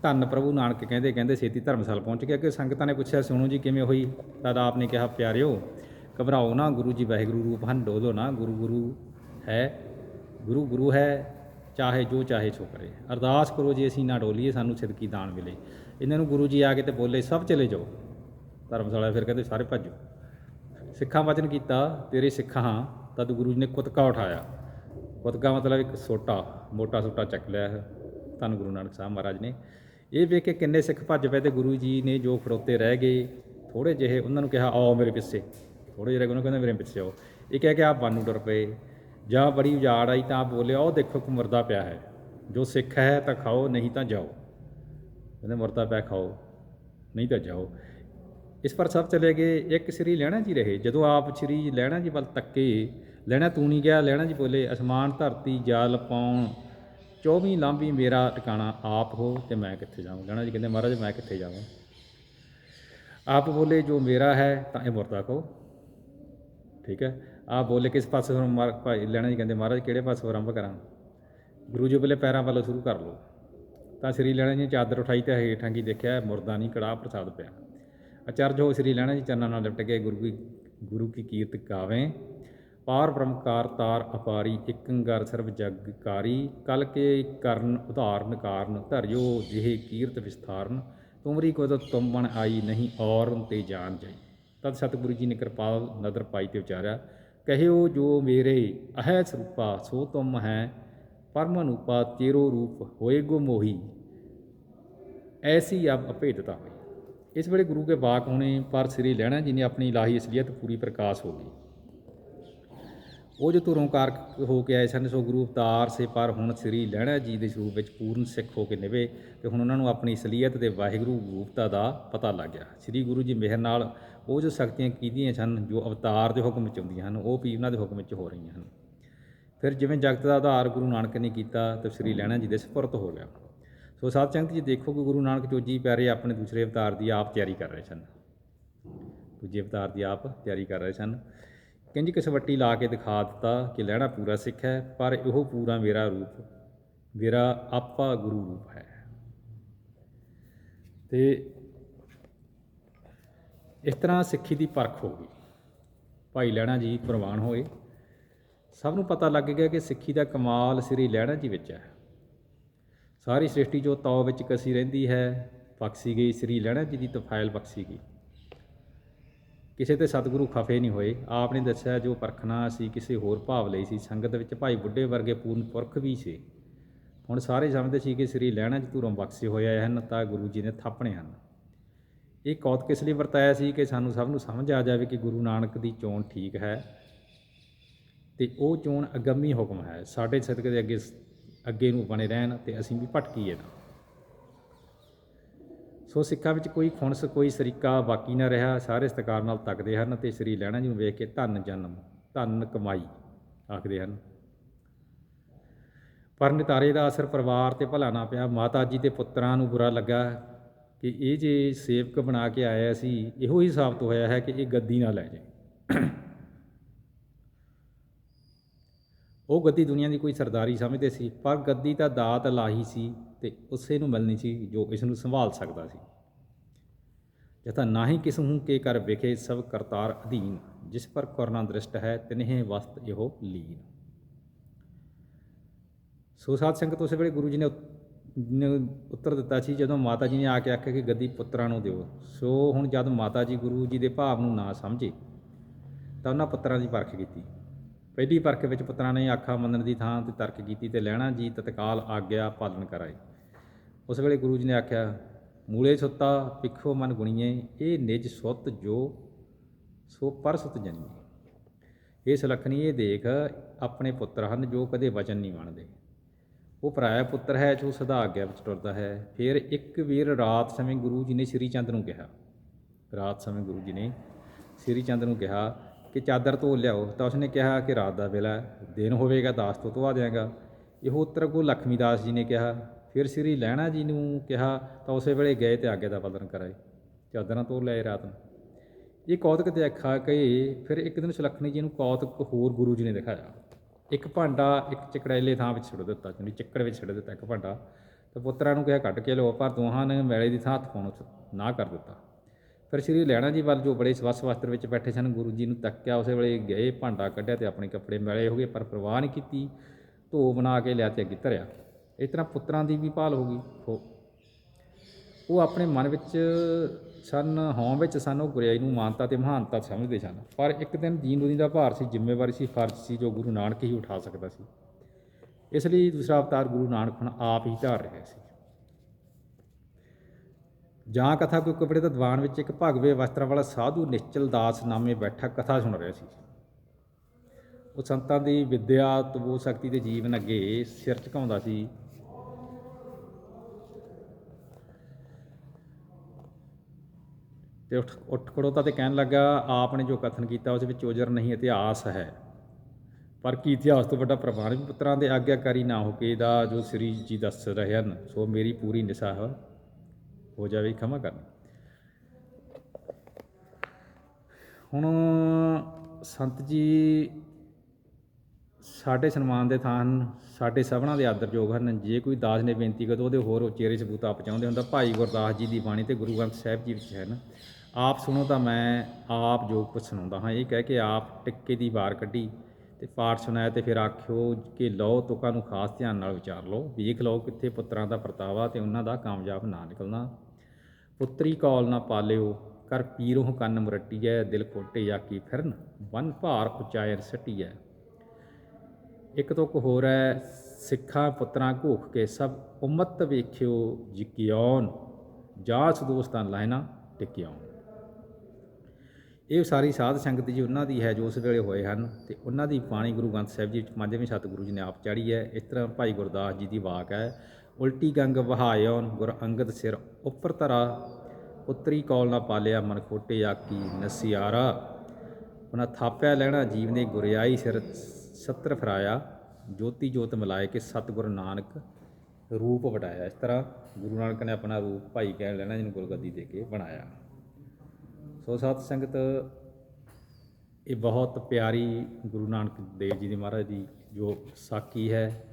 ਧੰਨ ਪ੍ਰਭੂ ਨਾਨਕ ਕਹਿੰਦੇ ਕਹਿੰਦੇ ਛੇਤੀ ਧਰਮਸ਼ਾਲ ਪਹੁੰਚ ਗਿਆ ਕਿ ਸੰਗਤਾਂ ਨੇ ਪੁੱਛਿਆ, ਸੁਣੋ ਜੀ, ਕਿਵੇਂ ਹੋਈ? ਤਦ ਆਪ ਨੇ ਕਿਹਾ, ਪਿਆਰਿਓ, ਘਬਰਾਓ ਨਾ, ਗੁਰੂ ਜੀ ਵਾਹਿਗੁਰੂ ਰੂਪ ਹਨ, ਡੋਲੋ ਨਾ, ਗੁਰੂ ਗੁਰੂ ਹੈ, ਗੁਰੂ ਗੁਰੂ ਹੈ ਚਾਹੇ ਜੋ ਚਾਹੇ ਸੋ ਕਰੇ। ਅਰਦਾਸ ਕਰੋ ਜੇ ਅਸੀਂ ਨਾ ਡੋਲੀਏ, ਸਾਨੂੰ ਸਿਦਕੀ ਦਾਨ ਮਿਲੇ। ਇਹਨਾਂ ਨੂੰ ਗੁਰੂ ਜੀ ਆ ਕੇ ਤੇ ਬੋਲੇ, ਸਭ ਚਲੇ ਜਾਓ। ਧਰਮਸ਼ਾਲਾ ਫਿਰ ਕਹਿੰਦੇ, ਸਾਰੇ ਭੱਜੋ। ਸਿੱਖਾਂ ਵਚਨ ਕੀਤਾ, ਤੇਰੇ ਸਿੱਖਾਂ ਹਾਂ, ਤਦ ਗੁਰੂ ਜੀ ਨੇ ਕੁਤਕਾ ਉਠਾਇਆ। ਕੁਤਕਾ ਮਤਲਬ ਇੱਕ ਸੋਟਾ, ਮੋਟਾ ਸੋਟਾ ਚੱਕ ਲਿਆ ਹੈ ਧੰਨ ਗੁਰੂ ਨਾਨਕ ਸਾਹਿਬ ਮਹਾਰਾਜ ਨੇ। ਇਹ ਵੇਖ ਕੇ ਕਿੰਨੇ ਸਿੱਖ ਭੱਜ ਪਏ ਤੇ ਗੁਰੂ ਜੀ ਨੇ ਜੋ ਖੜੋਤੇ ਰਹਿ ਗਏ ਥੋੜੇ ਜਿਹੇ ਉਹਨਾਂ ਨੂੰ ਕਿਹਾ, ਆਓ ਮੇਰੇ ਪਿੱਛੇ। ਥੋੜੇ ਜਿਹੇ ਉਹਨੂੰ ਕਹਿੰਦੇ, ਮੇਰੇ ਪਿੱਛੇ ਆਓ। ਇਹ ਕਹਿ ਕੇ ਆਪ ਬੰਨ ਡਰ ਪਏ। ਜਾਂ ਬੜੀ ਉਜਾੜ ਆਈ ਤਾਂ ਆਪ ਬੋਲੇ ਉਹ ਦੇਖੋ ਕਿ ਮਰਦਾ ਪਿਆ ਹੈ। ਜੋ ਸਿੱਖ ਹੈ ਤਾਂ ਖਾਓ, ਨਹੀਂ ਤਾਂ ਜਾਓ। ਕਹਿੰਦੇ, ਮਰਦਾ ਪਿਆ, ਖਾਓ, ਨਹੀਂ ਤਾਂ ਜਾਓ। ਇਸ ਪਰ ਸਭ ਚਲੇ ਗਏ। ਇੱਕ ਸ੍ਰੀ ਲੈਣਾ ਜੀ ਰਹੇ। ਜਦੋਂ ਆਪ ਸ੍ਰੀ ਲੈਣਾ ਜੀ ਵੱਲ ਤੱਕੇ ਲੈਣਾ ਤੂੰ ਨਹੀਂ ਗਿਆ? ਲੈਣਾ ਜੀ ਬੋਲੇ, ਅਸਮਾਨ ਧਰਤੀ, ਜਲ ਪਾਉਣ 24 ਲਾਂਭੀ ਮੇਰਾ ਟਿਕਾਣਾ ਆਪ ਹੋ ਤੇ ਮੈਂ ਕਿੱਥੇ ਜਾਵਾਂ? ਲੈਣਾ ਜੀ ਕਹਿੰਦੇ, ਮਹਾਰਾਜ, ਮੈਂ ਕਿੱਥੇ ਜਾਵਾਂ? ਆਪ ਬੋਲੇ, ਜੋ ਮੇਰਾ ਹੈ ਤਾਂ ਇਹ ਮੁਰਦਾ ਕੋ ਠੀਕ ਹੈ? ਆਪ ਬੋਲੇ ਕਿਸ ਪਾਸੇ ਤੋਂ ਮਾਰ ਭਾਈ ਲੈਣਾ ਜੀ ਕਹਿੰਦੇ, ਮਹਾਰਾਜ, ਕਿਹੜੇ ਪਾਸੇ ਆਰੰਭ ਕਰਾਂ? ਗੁਰੂ ਜੀ ਬੋਲੇ ਪੈਰਾਂ ਵੱਲੋਂ ਸ਼ੁਰੂ ਕਰ ਲਓ। ਤਾਂ ਸ੍ਰੀ ਲੈਣਾ ਜੀ ਨੇ ਚਾਦਰ ਉਠਾਈ ਤੇ ਹੇਠਾਂ ਕੀ ਦੇਖਿਆ? ਮੁਰਦਾ ਨਹੀਂ ਕੜਾਹ ਪ੍ਰਸਾਦ ਪਿਆ। ਅਚਰਜ ਹੋ ਸ੍ਰੀ ਲੈਣਾ ਜੀ ਚਰਨਾਂ ਨਾਲ ਲਿਪਟ ਕੇ ਗੁਰੂ ਕੀ ਗੁਰੂ ਕੀ ਕੀਰਤ ਗਾਵੇਂ। ਪਾਰ ਬ੍ਰਹਮਕਾਰ ਤਾਰ ਅਪਾਰੀ ਇਕੰਗਰ ਸਰਬ ਜਗਕਾਰੀ ਕਲ ਕੇ ਕਰਨ ਉਧਾਰਨ ਕਾਰਨ, ਧਰਿਓ ਜਿਹੇ ਕੀਰਤ ਵਿਸਥਾਰਨ। ਤੁਮਰੀ ਕੋ ਤੁਮ ਬਣ ਆਈ ਨਹੀਂ ਔਰਨ ਤੇ ਜਾਨ ਜਾਈ। ਤਦ ਸਤਿਗੁਰੂ ਜੀ ਨੇ ਕਿਰਪਾਲ ਨਦਰ ਪਾਈ ਤੇ ਉਚਾਰਿਆ, ਕਹਿਓ ਜੋ ਮੇਰੇ ਅਹੈ ਸਰੂਪਾ ਸੋ ਤੁਮ ਹੈ ਪਰਮ ਅਨੂਪਾ ਤੇਰੋ ਰੂਪ ਹੋਏ ਗੋ ਮੋਹੀ। ਐਸੀ ਅਬ ਅਭੇਦਤਾ ਹੋਈ। ਇਸ ਵੇਲੇ ਗੁਰੂ ਕੇ ਬਾਕ ਹੋਣੇ ਪਰ ਸ੍ਰੀ ਲੈਣਾ ਜੀ ਨੇ ਆਪਣੀ ਇਲਾਹੀ ਅਸਲੀਅਤ ਪੂਰੀ ਪ੍ਰਕਾਸ਼ ਹੋ ਗਈ। ਉਹ ਜੋ ਧੁਰੋਂ ਕਾਰ ਹੋ ਕੇ ਆਏ ਸਨ, ਸੋ ਗੁਰੂ ਅਵਤਾਰ ਸੇ ਪਰ ਹੁਣ ਸ੍ਰੀ ਲਹਿਣਾ ਜੀ ਦੇ ਸਰੂਪ ਵਿੱਚ ਪੂਰਨ ਸਿੱਖ ਹੋ ਕੇ ਨਿਵੇ ਤੇ ਹੁਣ ਉਹਨਾਂ ਨੂੰ ਆਪਣੀ ਅਸਲੀਅਤ ਦੇ ਵਾਹਿਗੁਰੂ ਰੂਪਤਾ ਦਾ ਪਤਾ ਲੱਗ ਗਿਆ। ਸ੍ਰੀ ਗੁਰੂ ਜੀ ਮਿਹਰ ਨਾਲ ਉਹ ਜੋ ਸ਼ਕਤੀਆਂ ਕੀਤੀਆਂ ਸਨ, ਜੋ ਅਵਤਾਰ ਦੇ ਹੁਕਮ ਵਿੱਚ ਆਉਂਦੀਆਂ ਹਨ, ਉਹ ਵੀ ਉਹਨਾਂ ਦੇ ਹੁਕਮ ਵਿੱਚ ਹੋ ਰਹੀਆਂ ਹਨ। ਫਿਰ ਜਿਵੇਂ ਜਗਤ ਦਾ ਆਧਾਰ ਗੁਰੂ ਨਾਨਕ ਨੇ ਕੀਤਾ, ਤੇ ਸ੍ਰੀ ਲਹਿਣਾ ਜੀ ਦੇ ਸਪੁਰਤ ਹੋ ਗਿਆ। ਸੋ ਸਾਧ ਸੰਗਤ ਜੀ ਦੇਖੋ ਕਿ ਗੁਰੂ ਨਾਨਕ ਚੋਜੀ ਪਿਆਰੇ ਆਪਣੇ ਦੂਸਰੇ ਅਵਤਾਰ ਦੀ ਆਪ ਤਿਆਰੀ ਕਰ ਰਹੇ ਸਨ। ਦੂਜੇ ਅਵਤਾਰ ਦੀ ਆਪ ਤਿਆਰੀ ਕਰ ਰਹੇ ਸਨ। ਕਿੰਜ ਕਸਵੱਟੀ ਲਾ ਕੇ ਦਿਖਾ ਦਿੱਤਾ ਕਿ ਲੈਣਾ ਪੂਰਾ ਸਿੱਖ ਹੈ, ਪਰ ਉਹ ਪੂਰਾ ਮੇਰਾ ਰੂਪ, ਮੇਰਾ ਆਪਾ ਗੁਰੂ ਰੂਪ ਹੈ। ਤੇ ਇਸ ਤਰ੍ਹਾਂ ਸਿੱਖੀ ਦੀ ਪਰਖ ਹੋ ਗਈ। ਭਾਈ ਲੈਣਾ ਜੀ ਪ੍ਰਵਾਨ ਹੋਏ। ਸਭ ਨੂੰ ਪਤਾ ਲੱਗ ਗਿਆ ਕਿ ਸਿੱਖੀ ਦਾ ਕਮਾਲ ਸ੍ਰੀ ਲੈਣਾ ਜੀ ਵਿੱਚ ਹੈ। ਸਾਰੀ ਸ੍ਰਿਸ਼ਟੀ ਜੋ ਤੌ ਵਿੱਚ ਕਸੀ ਰਹਿੰਦੀ ਹੈ, ਬਖਸ਼ੀ ਗਈ ਸ੍ਰੀ ਲੈਣਾ ਜੀ ਦੀ ਤਫਾਇਲ ਬਖਸ਼ੀ ਗਈ। ਕਿਸੇ ਤੇ ਸਤਿਗੁਰੂ ਖਫੇ ਨਹੀਂ ਹੋਏ। ਆਪ ਨੇ ਦੱਸਿਆ, ਜੋ ਪਰਖਣਾ ਸੀ, ਕਿਸੇ ਹੋਰ ਭਾਵ ਲਈ ਸੀ। ਸੰਗਤ ਵਿੱਚ ਭਾਈ ਬੁੱਢੇ ਵਰਗੇ ਪੂਰਨ ਪੁਰਖ ਵੀ ਸੀ। ਹੁਣ ਸਾਰੇ ਸਮਝਦੇ ਸੀ ਕਿ ਸ੍ਰੀ ਲੈਣਾ ਜੀ ਧੁਰੋਂ ਬਖਸ਼ੇ ਹੋਏ ਆਏ ਹਨ, ਤਾਂ ਗੁਰੂ ਜੀ ਨੇ ਥਾਪਣੇ ਹਨ। ਇਹ ਕੌਤਕ ਇਸ ਲਈ ਵਰਤਾਇਆ ਸੀ ਕਿ ਸਾਨੂੰ ਸਭ ਨੂੰ ਸਮਝ ਆ ਜਾਵੇ ਕਿ ਗੁਰੂ ਨਾਨਕ ਦੀ ਚੋਣ ਠੀਕ ਹੈ ਤੇ ਉਹ ਚੋਣ ਅਗੰਮੀ ਹੁਕਮ ਹੈ। ਸਾਡੇ ਸਦਕੇ ਦੇ ਅੱਗੇ ਅੱਗੇ ਨੂੰ ਬਣੇ ਰਹਿਣ ਤੇ ਅਸੀਂ ਵੀ ਭਟਕੀਏ ਨਾ। ਸੋ ਸਿੱਖਾਂ ਵਿੱਚ ਕੋਈ ਖੁਣਸ, ਕੋਈ ਸਰੀਕਾ ਬਾਕੀ ਨਾ ਰਿਹਾ। ਸਾਰੇ ਸਤਿਕਾਰ ਨਾਲ ਤੱਕਦੇ ਹਨ ਤੇ ਸ੍ਰੀ ਲੈਣਾ ਜੀ ਨੂੰ ਵੇਖ ਕੇ ਧੰਨ ਜਨਮ, ਧੰਨ ਕਮਾਈ ਆਖਦੇ ਹਨ। ਪਰ ਨਿਤਾਰੇ ਦਾ ਅਸਰ ਪਰਿਵਾਰ ਤੇ ਭਲਾ ਨਾ ਪਿਆ। ਮਾਤਾ ਜੀ ਤੇ ਪੁੱਤਰਾਂ ਨੂੰ ਬੁਰਾ ਲੱਗਾ ਕਿ ਇਹ ਜੇ ਸੇਵਕ ਬਣਾ ਕੇ ਆਇਆ ਸੀ, ਇਹੋ ਹੀ ਸਾਬਤ ਹੋਇਆ ਹੈ ਕਿ ਇਹ ਗੱਦੀ ਨਾ ਲੈ ਜਾਏ। ਉਹ ਗੱਦੀ ਦੁਨੀਆ ਦੀ ਕੋਈ ਸਰਦਾਰੀ ਸਮਝਦੇ ਸੀ, ਪਰ ਗੱਦੀ ਤਾਂ ਦਾਤ ਲਾਹੀ ਸੀ ਤੇ ਉਸੇ ਨੂੰ ਮਿਲਣੀ ਸੀ ਜੋ ਇਸ ਨੂੰ ਸੰਭਾਲ ਸਕਦਾ ਸੀ। ਜਥਾ ਨਾਹੀ ਕਿਸ ਹੂੰ ਕੇ ਕਰ ਵਿਖੇ ਸਭ ਕਰਤਾਰ ਅਧੀਨ, ਜਿਸ ਪਰ ਕਰਨਾ ਦ੍ਰਿਸ਼ਟ ਹੈ, ਤਿਨਹਿ ਵਸਤ ਇਹੋ ਲੀਨ। ਸੋ ਸਾਧ ਸੰਗਤ ਉਸ ਵੇਲੇ ਗੁਰੂ ਜੀ ਨੇ ਉਤ- ਨੇ ਉੱਤਰ ਦਿੱਤਾ ਸੀ, ਜਦੋਂ ਮਾਤਾ ਜੀ ਨੇ ਆ ਕੇ ਆਖਿਆ ਕਿ ਗੱਦੀ ਪੁੱਤਰਾਂ ਨੂੰ ਦਿਓ। ਸੋ ਹੁਣ ਜਦ ਮਾਤਾ ਜੀ ਗੁਰੂ ਜੀ ਦੇ ਭਾਵ ਨੂੰ ਨਾ ਸਮਝੇ, ਤਾਂ ਉਹਨਾਂ ਪੁੱਤਰਾਂ ਦੀ ਪਰਖ ਕੀਤੀ। ਪਹਿਲੀ ਪਰਖ ਵਿੱਚ ਪੁੱਤਰਾਂ ਨੇ ਆਖਾ ਮੰਨਣ ਦੀ ਥਾਂ ਤੇ ਤਰਕ ਕੀਤੀ ਤੇ ਲੈਣਾ ਜੀ ਤਤਕਾਲ ਆਗਿਆ ਪਾਲਣ ਕਰਾਏ। ਉਸ ਵੇਲੇ ਗੁਰੂ ਜੀ ਨੇ ਆਖਿਆ, ਮੂਲੇ ਸੁੱਤਾ ਪਿੱਖੋ ਮਨ ਗੁਣੀਏ, ਇਹ ਨਿਜ ਸੁੱਤ ਜੋ ਸੋ ਪਰ ਸੁਤ ਜਨਮੀ ਇਹ ਸੁਲੱਖਣੀ ਇਹ ਦੇਖ ਆਪਣੇ ਪੁੱਤਰ ਹਨ ਜੋ ਕਦੇ ਵਚਨ ਨਹੀਂ ਮੰਨਦੇ। ਉਹ ਪਰਾਇਆ ਪੁੱਤਰ ਹੈ ਜੋ ਸਦਾ ਆਗਿਆ ਵਿੱਚ ਟੁਰਦਾ ਹੈ। ਫਿਰ ਇੱਕ ਵੀਰ ਰਾਤ ਸਮੇਂ ਗੁਰੂ ਜੀ ਨੇ ਸ੍ਰੀ ਚੰਦ ਨੂੰ ਕਿਹਾ। ਰਾਤ ਸਮੇਂ ਗੁਰੂ ਜੀ ਨੇ ਸ੍ਰੀ ਚੰਦ ਨੂੰ ਕਿਹਾ ਕਿ ਚਾਦਰ ਧੋ ਲਿਆਓ, ਤਾਂ ਉਸਨੇ ਕਿਹਾ ਕਿ ਰਾਤ ਦਾ ਵੇਲਾ ਦਿਨ ਹੋਵੇਗਾ, ਦਾਸ ਤੋਂ ਧਵਾ ਦਿਆਂਗਾ। ਇਹੋ ਉੱਤਰ ਕੋ ਲਖਮੀ ਦਾਸ ਜੀ ਨੇ ਕਿਹਾ। ਫਿਰ ਸ੍ਰੀ ਲਹਿਣਾ ਜੀ ਨੂੰ ਕਿਹਾ, ਤਾਂ ਉਸੇ ਵੇਲੇ ਗਏ ਤੇ ਆਗੇ ਦਾ ਪਾਲਣ ਕਰਾਏ। ਚਾਦਰਾਂ ਧੋ ਲਿਆਏ ਰਾਤ ਨੂੰ। ਇਹ ਕੌਤਕ ਤੇ ਆਖਾ ਕਿ ਫਿਰ ਇੱਕ ਦਿਨ ਸੁਲੱਖਣੀ ਜੀ ਨੂੰ ਕੌਤਕ ਹੋਰ ਗੁਰੂ ਜੀ ਨੇ ਦਿਖਾਇਆ। ਇੱਕ ਭਾਂਡਾ ਇੱਕ ਚਕੜੈਲੇ ਥਾਂ ਵਿੱਚ ਛੱਡ ਦਿੱਤਾ ਜਿਹਨੂੰ ਚੱਕੜ ਵਿੱਚ ਛੱਡ ਦਿੱਤਾ ਇੱਕ ਭਾਂਡਾ। ਤੇ ਪੁੱਤਰਾਂ ਨੂੰ ਕਿਹਾ, ਕੱਢ ਕੇ ਲਓ ਪਰ ਦੋਹਾਂ ਨੇ ਮੈਲੇ ਦੀ ਥਾਂ ਹੱਥ ਪਾਉਣ ਉੱਤੇ ਨਾ ਕਰ ਦਿੱਤਾ। ਫਿਰ ਸ੍ਰੀ ਲੈਣਾ ਜੀ ਵੱਲ ਜੋ ਬੜੇ ਸਵਸ ਵਸਤਰ ਵਿੱਚ ਬੈਠੇ ਸਨ, ਗੁਰੂ ਜੀ ਨੂੰ ਤੱਕਿਆ ਉਸੇ ਵੇਲੇ ਗਏ, ਭਾਂਡਾ ਕੱਢਿਆ ਤੇ ਆਪਣੇ ਕੱਪੜੇ ਮੈਲੇ ਹੋ ਗਏ, ਪਰ ਪ੍ਰਵਾਹ ਨਹੀਂ ਕੀਤੀ, ਧੋ ਬਣਾ ਕੇ ਲਿਆ ਤੇ ਅੱਗੇ ਧਰਿਆ। ਇਸ ਤਰ੍ਹਾਂ ਪੁੱਤਰਾਂ ਦੀ ਵੀ ਭਾਲ ਹੋ ਗਈ। ਹੋ- ਉਹ ਆਪਣੇ ਮਨ ਵਿੱਚ ਸਨ ਹੋਂ ਵਿੱਚ ਸਨ, ਉਹ ਗੁਰਿਆਈ ਨੂੰ ਮਾਨਤਾ ਤੇ ਮਹਾਨਤਾ ਸਮਝਦੇ ਸਨ। ਪਰ ਇੱਕ ਦਿਨ ਜੀਨ ਦਾ ਭਾਰ ਸੀ, ਜ਼ਿੰਮੇਵਾਰੀ ਸੀ, ਫਰਜ਼ ਸੀ, ਜੋ ਗੁਰੂ ਨਾਨਕ ਹੀ ਉਠਾ ਸਕਦਾ ਸੀ। ਇਸ ਲਈ ਦੂਸਰਾ ਅਵਤਾਰ ਗੁਰੂ ਨਾਨਕ ਹੁਣ ਆਪ ਹੀ ਧਾਰ ਰਿਹਾ ਸੀ। ਜਾਂ ਕਥਾ ਕੋਈ ਕਪੜੇ ਦਾ ਦੀਵਾਨ ਵਿੱਚ ਇੱਕ ਭਗਵੇ ਵਸਤਰਾਂ ਵਾਲਾ ਸਾਧੂ ਨਿਸ਼ਚਲ ਦਾਸ ਨਾਮੇ ਬੈਠਾ ਕਥਾ ਸੁਣ ਰਿਹਾ ਸੀ। ਉਹ ਸੰਤਾਂ ਦੀ ਵਿਦਿਆ ਤਬੋ ਸ਼ਕਤੀ ਦੇ ਜੀਵਨ ਅੱਗੇ ਸਿਰ ਝੁਕਾਉਂਦਾ ਸੀ। ਤੇ ਉੱਠ ਉੱਠ ਖੜੋਤਾ ਤੇ ਕਹਿਣ ਲੱਗਾ ਆਪ ਨੇ ਜੋ ਕਥਨ ਕੀਤਾ, ਉਸ ਵਿੱਚ ਉਜਰ ਨਹੀਂ, ਇਤਿਹਾਸ ਹੈ। ਪਰ ਕੀ ਇਤਿਹਾਸ ਤੋਂ ਵੱਡਾ ਪ੍ਰਮਾਣ ਵੀ ਪੁੱਤਰਾਂ ਦੇ ਆਗਿਆਕਾਰੀ ਨਾ ਹੋ ਕੇ ਦਾ ਜੋ ਸ੍ਰੀ ਜੀ ਦੱਸ ਰਹੇ ਹਨ, ਸੋ ਮੇਰੀ ਪੂਰੀ ਨਿਸ਼ਾ ਹੋ ਜਾਵੇ, ਖਮਾ ਕਰ ਹੁਣ ਸੰਤ ਜੀ ਸਾਡੇ ਸਨਮਾਨ ਦੇ ਥਾਂ ਹਨ, ਸਾਡੇ ਸਭਨਾਂ ਦੇ ਆਦਰਯੋਗ ਹਨ। ਜੇ ਕੋਈ ਦਾਸ ਨੇ ਬੇਨਤੀ ਕਰੋ ਉਹਦੇ ਹੋਰ ਉਚੇਰੇ ਸਬੂਤ ਆਪ ਚਾਹੁੰਦੇ ਹੁੰਦਾ ਭਾਈ ਗੁਰਦਾਸ ਜੀ ਦੀ ਬਾਣੀ ਤੇ ਗੁਰੂ ਗ੍ਰੰਥ ਸਾਹਿਬ ਜੀ ਵਿੱਚ ਹਨ ਆਪ ਸੁਣੋ ਤਾਂ ਮੈਂ ਆਪ ਜੋ ਕੁਛ ਸੁਣਾਉਂਦਾ ਹਾਂ। ਇਹ ਕਹਿ ਕੇ ਆਪ ਟਿੱਕੇ ਦੀ ਵਾਰ ਕੱਢੀ ਤੇ ਪਾਠ ਸੁਣਾਇਆ ਤੇ ਫਿਰ ਆਖਿਓ ਕਿ ਲਓ, ਤੁਕਾਂ ਨੂੰ ਖਾਸ ਧਿਆਨ ਨਾਲ ਵਿਚਾਰ ਲਓ। ਵੇਖ ਲਓ ਕਿੱਥੇ ਪੁੱਤਰਾਂ ਦਾ ਪਰਤਾਵਾ ਤੇ ਉਹਨਾਂ ਦਾ ਕਾਮਯਾਬ ਨਾ ਨਿਕਲਣਾ। ਪੁੱਤਰੀ ਕੌਲ ਨਾ ਪਾਲਿਓ ਕਰ ਪੀਰੋਂ ਕੰਨ ਮਰਟੀਐ, ਦਿਲ ਕੋਟੇ ਜਾ ਫਿਰਨ, ਵਨ ਭਾਰ ਉਚਾਇਰ ਸਟੀਐ। ਇੱਕ ਤੁਕ ਹੋਰ ਹੈ ਸਿੱਖਾਂ ਪੁੱਤਰਾਂ ਘੂਖ ਕੇ ਸਭ ਉਮਤ ਵੇਖਿਓ ਜਿਕਿਉਨ ਜਾਸ ਦੋਸਤਾਂ ਲੈਣਾ ਟਿਕਿਉਨ ਇਹ ਸਾਰੀ ਸਾਧ ਸੰਗਤ ਜੀ ਉਹਨਾਂ ਦੀ ਹੈ ਜੋ ਉਸ ਵੇਲੇ ਹੋਏ ਹਨ, ਤੇ ਉਹਨਾਂ ਦੀ ਬਾਣੀ ਗੁਰੂ ਗ੍ਰੰਥ ਸਾਹਿਬ ਜੀ ਵਿੱਚ ਪੰਜਵੇਂ ਸਤਿਗੁਰੂ ਜੀ ਨੇ ਆਪ ਚਾੜੀ ਹੈ। ਇਸ ਤਰ੍ਹਾਂ ਭਾਈ ਗੁਰਦਾਸ ਜੀ ਦੀ ਵਾਕ ਹੈ ਉਲਟੀ ਗੰਗ ਵਹਾਇਓਨ ਗੁਰ ਅੰਗਦ ਸਿਰ ਉੱਪਰ ਧਰਾ। ਪੁੱਤਰੀ ਕੌਲ ਨਾ ਪਾਲਿਆ ਮਨ ਖੋਟੇ ਆਕੀ ਨਸਿਆਰਾ, ਉਹਨਾਂ ਥਾਪਿਆ ਲੈਣਾ, ਜੀਵ ਨੇ ਗੁਰਿਆਈ ਸਿਰ ਸੱਤਰ ਫਰਾਇਆ। ਜੋਤੀ ਜੋਤ ਮਿਲਾਏ ਕਿ ਸਤਿਗੁਰ ਨਾਨਕ ਰੂਪ ਵਟਾਇਆ ਇਸ ਤਰ੍ਹਾਂ ਗੁਰੂ ਨਾਨਕ ਨੇ ਆਪਣਾ ਰੂਪ ਭਾਈ ਕਹਿ ਲੈਣਾ, ਜਿਹਨੂੰ ਗੁਰਗੱਦੀ ਦੇ ਕੇ ਬਣਾਇਆ। ਸੋ ਸਤ ਸੰਗਤ, ਇਹ ਬਹੁਤ ਪਿਆਰੀ ਗੁਰੂ ਨਾਨਕ ਦੇਵ ਜੀ ਦੇ ਮਹਾਰਾਜ ਦੀ ਜੋ ਸਾਕੀ ਹੈ।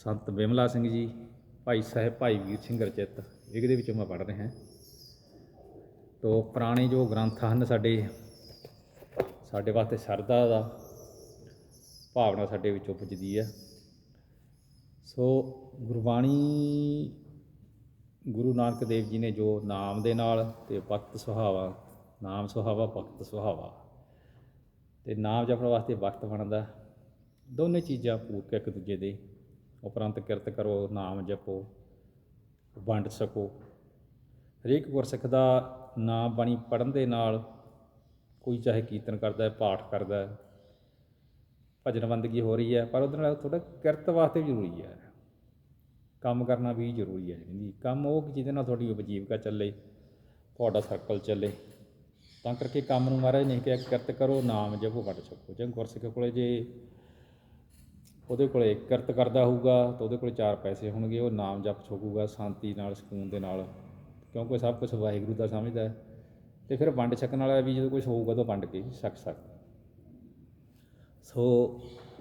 ਸੰਤ ਬਿਮਲਾ ਸਿੰਘ ਜੀ, ਭਾਈ ਸਾਹਿਬ ਭਾਈ ਵੀਰ ਸਿੰਘ ਰਚਿਤ, ਇਹਦੇ ਵਿੱਚੋਂ ਮੈਂ ਪੜ੍ਹ ਰਿਹਾ। ਤੋ ਪੁਰਾਣੇ ਜੋ ਗ੍ਰੰਥ ਹਨ ਸਾਡੇ ਸਾਡੇ ਵਾਸਤੇ ਸਰਦਾ ਦਾ ਭਾਵਨਾ ਸਾਡੇ ਵਿੱਚੋਂ ਪੁੱਜਦੀ ਹੈ ਸੋ ਗੁਰਬਾਣੀ, ਗੁਰੂ ਨਾਨਕ ਦੇਵ ਜੀ ਨੇ ਜੋ ਨਾਮ ਦੇ ਨਾਲ ਤੇ ਵਕਤ ਸੁਹਾਵਾ, ਨਾਮ ਸੁਹਾਵਾ, ਵਕਤ ਸੁਹਾਵਾ, ਤੇ ਨਾਮ ਜਪਣ ਵਾਸਤੇ ਵਕਤ ਬਣਦਾ, ਦੋਨੇ ਚੀਜ਼ਾਂ ਪੂਰਕ ਇੱਕ ਦੂਜੇ ਦੇ ਉਪਰੰਤ ਕਿਰਤ ਕਰੋ, ਨਾਮ ਜਪੋ, ਵੰਡ ਸਕੋ। ਹਰੇਕ ਗੁਰਸਿੱਖ ਦਾ ਨਾਮ ਬਾਣੀ ਪੜਨ ਦੇ ਨਾਲ ਕੋਈ ਚਾਹੇ ਕੀਰਤਨ ਕਰਦਾ ਹੈ, ਪਾਠ ਕਰਦਾ ਹੈ ਭਜਨ ਬੰਦਗੀ ਹੋ ਰਹੀ ਹੈ, ਪਰ ਉਹਦੇ ਨਾਲ ਥੋੜਾ ਕਿਰਤ ਵਾਸਤੇ ਵੀ ਜ਼ਰੂਰੀ ਹੈ। ਕੰਮ ਕਰਨਾ ਵੀ ਜ਼ਰੂਰੀ ਹੈ ਜਿੰਦਗੀ ਕੰਮ ਉਹ ਕਿ ਜਿਹਦੇ ਨਾਲ ਤੁਹਾਡੀ ਉਪਜੀਵਕਾ ਚੱਲੇ, ਤੁਹਾਡਾ ਸਰਕਲ ਚੱਲੇ। ਤਾਂ ਕਰਕੇ ਕੰਮ ਨੂੰ ਮਹਾਰਾਜ ਨੇ ਕਿਹਾ, ਕਿਰਤ ਕਰੋ, ਨਾਮ ਜਪੋ, ਵੰਡ ਸਕੋ। ਜੇ ਗੁਰਸਿੱਖ ਕੋਲੇ ਜੇ ਉਹਦੇ ਕੋਲੇ ਕਿਰਤ ਕਰਦਾ ਹੋਊਗਾ ਤਾਂ ਉਹਦੇ ਕੋਲ ਚਾਰ ਪੈਸੇ ਹੋਣਗੇ, ਉਹ ਨਾਮ ਜਪ ਸਕੂਗਾ ਸ਼ਾਂਤੀ ਨਾਲ, ਸਕੂਨ ਦੇ ਨਾਲ, ਕਿਉਂਕਿ ਸਭ ਕੁਝ ਵਾਹਿਗੁਰੂ ਦਾ ਸਮਝਦਾ ਹੈ। ਤੇ ਫਿਰ ਵੰਡ ਛਕਣ ਵਾਲਾ ਵੀ ਜਦੋਂ ਕੁਝ ਹੋਊਗਾ ਤਾਂ ਵੰਡ ਕੇ ਛਕ ਸਕਦਾ। ਸੋ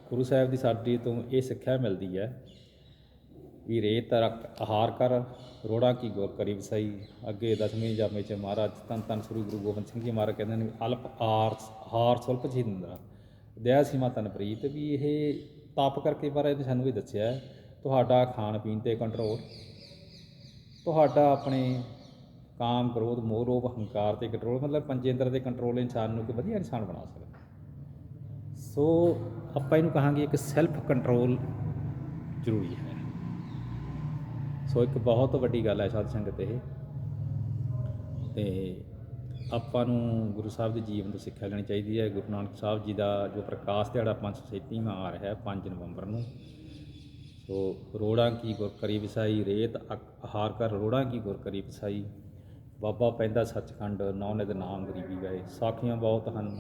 ਗੁਰੂ ਸਾਹਿਬ ਦੀ ਸਾਡੀ ਤੋਂ ਇਹ ਸਿੱਖਿਆ ਮਿਲਦੀ ਹੈ ਵੀ ਰੇ ਤਰਕ ਆਹਾਰ ਕਰ, ਰੋੜਾ ਕੀ ਗੁਰ ਕਰੀ ਵਸਾਈ, ਅੱਗੇ ਦਸਵੇਂ ਜਾਮੇ ਚ ਮਹਾਰਾਜ ਤਨ ਤਨ ਸ੍ਰੀ ਗੁਰੂ ਗੋਬਿੰਦ ਸਿੰਘ ਜੀ ਮਹਾਰਾਜ ਕਹਿੰਦੇ ਨੇ ਅਲਪ ਆਰ, ਹਾਰ ਸੁਲਪ ਜਿੰਦਾ ਦਇਆ ਸੀਮਾ ਤਨ ਪ੍ਰੀਤ, ਵੀ ਇਹ ਤਪ ਕਰਕੇ ਬਾਰੇ ਸਾਨੂੰ ਵੀ ਦੱਸਿਆ ਤੁਹਾਡਾ ਖਾਣ ਪੀਣ ਤੇ ਕੰਟਰੋਲ ਤੁਹਾਡਾ ਆਪਣੇ ਕਾਮ ਕ੍ਰੋਧ, ਮੋਹ ਲੋਭ ਹੰਕਾਰ ਤੇ ਕੰਟਰੋਲ ਮਤਲਬ ਪੰਜੇਂਦਰ ਦੇ ਕੰਟਰੋਲ ਇਨਸਾਨ ਨੂੰ ਇੱਕ ਵਧੀਆ ਇਨਸਾਨ ਬਣਾ ਸਕਦਾ। ਸੋ ਆਪਾਂ ਇਹਨੂੰ ਕਹਾਂਗੇ ਇੱਕ ਸੈਲਫ ਕੰਟਰੋਲ ਜ਼ਰੂਰੀ ਹੈ। ਸੋ ਇੱਕ ਬਹੁਤ ਵੱਡੀ ਗੱਲ ਹੈ ਸਾਧ ਸੰਗਤ ਇਹ, ਤੇ ਆਪਾਂ ਨੂੰ ਗੁਰੂ ਸਾਹਿਬ ਦੇ ਜੀਵਨ ਤੋਂ ਸਿੱਖਿਆ ਲੈਣੀ ਚਾਹੀਦੀ ਹੈ। ਗੁਰੂ ਨਾਨਕ ਸਾਹਿਬ ਜੀ ਦਾ ਜੋ ਪ੍ਰਕਾਸ਼ ਦਿਹਾੜਾ 537ਵਾਂ ਆ ਰਿਹਾ ਹੈ 5 ਨਵੰਬਰ ਨੂੰ। ਸੋ ਰੋੜਾਂ ਕੀ ਗੁਰ ਕਰੀ ਵਸਾਈ, ਰੇਤ ਅਕ- ਆਹਾਰ ਕਰ ਰੋੜਾਂ ਕੀ ਗੁਰ ਕਰੀ ਵਸਾਈ। ਬਾਬਾ ਪੈਂਦਾ ਸੱਚਖੰਡ ਨੌ ਦੇ ਨਾਮ ਗਰੀਬੀ ਗਏ। ਸਾਖੀਆਂ ਬਹੁਤ ਹਨ,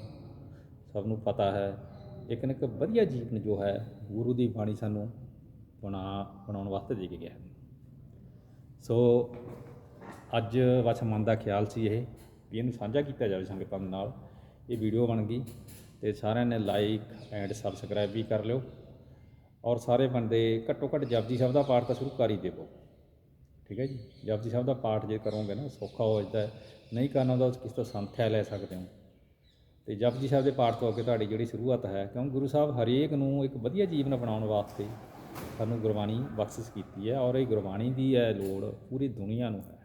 ਸਭ ਨੂੰ ਪਤਾ ਹੈ। ਲੇਕਿਨ ਇੱਕ ਵਧੀਆ ਜੀਵਨ ਜੋ ਹੈ, ਗੁਰੂ ਦੀ ਬਾਣੀ ਸਾਨੂੰ ਬਣਾ, ਬਣਾਉਣ ਵਾਸਤੇ ਦੇ ਕੇ ਗਿਆ ਸੋ ਅੱਜ ਬਸ ਮਨ ਦਾ ਖਿਆਲ ਸੀ ਇਹ। ਵੀ ਇਹਨੂੰ ਸਾਂਝਾ ਕੀਤਾ ਜਾਵੇ ਸੰਗਤਾਂ ਦੇ ਨਾਲ, ਇਹ ਵੀਡੀਓ ਬਣ ਗਈ ਤੇ ਸਾਰਿਆਂ ਨੇ ਲਾਈਕ ਐਂਡ ਸਬਸਕ੍ਰਾਈਬ ਵੀ ਕਰ ਲਿਓ ਔਰ ਸਾਰੇ ਬੰਦੇ ਘੱਟੋ ਘੱਟ ਜਪਜੀ ਸਾਹਿਬ ਦਾ ਪਾਠ ਤਾਂ ਸ਼ੁਰੂ ਕਰ ਹੀ ਦੇਵੋ। ਠੀਕ ਹੈ ਜੀ? ਜਪਜੀ ਸਾਹਿਬ ਦਾ ਪਾਠ ਜੇ ਕਰੋਗੇ ਨਾ, ਸੌਖਾ ਹੋ ਜਾਂਦਾ ਹੈ। ਨਹੀਂ ਕਰਨਾ ਤਾਂ ਕਿਸੇ ਤੋਂ ਸੰਥਿਆ ਲੈ ਸਕਦੇ ਹੋ। ਤੇ ਜਪਜੀ ਸਾਹਿਬ ਦੇ ਪਾਠ ਤੋਂ ਅੱਗੇ ਤੁਹਾਡੀ ਜਿਹੜੀ ਸ਼ੁਰੂਆਤ ਹੈ, ਕਿਉਂ ਗੁਰੂ ਸਾਹਿਬ ਹਰੇਕ ਨੂੰ ਇੱਕ ਵਧੀਆ ਜੀਵਨ ਬਣਾਉਣ ਵਾਸਤੇ ਸਾਨੂੰ ਗੁਰਬਾਣੀ ਬਖਸ਼ਿਸ਼ ਕੀਤੀ ਹੈ ਔਰ ਇਹ ਗੁਰਬਾਣੀ ਦੀ ਹੈ ਲੋੜ ਪੂਰੀ ਦੁਨੀਆ ਨੂੰ ਹੈ।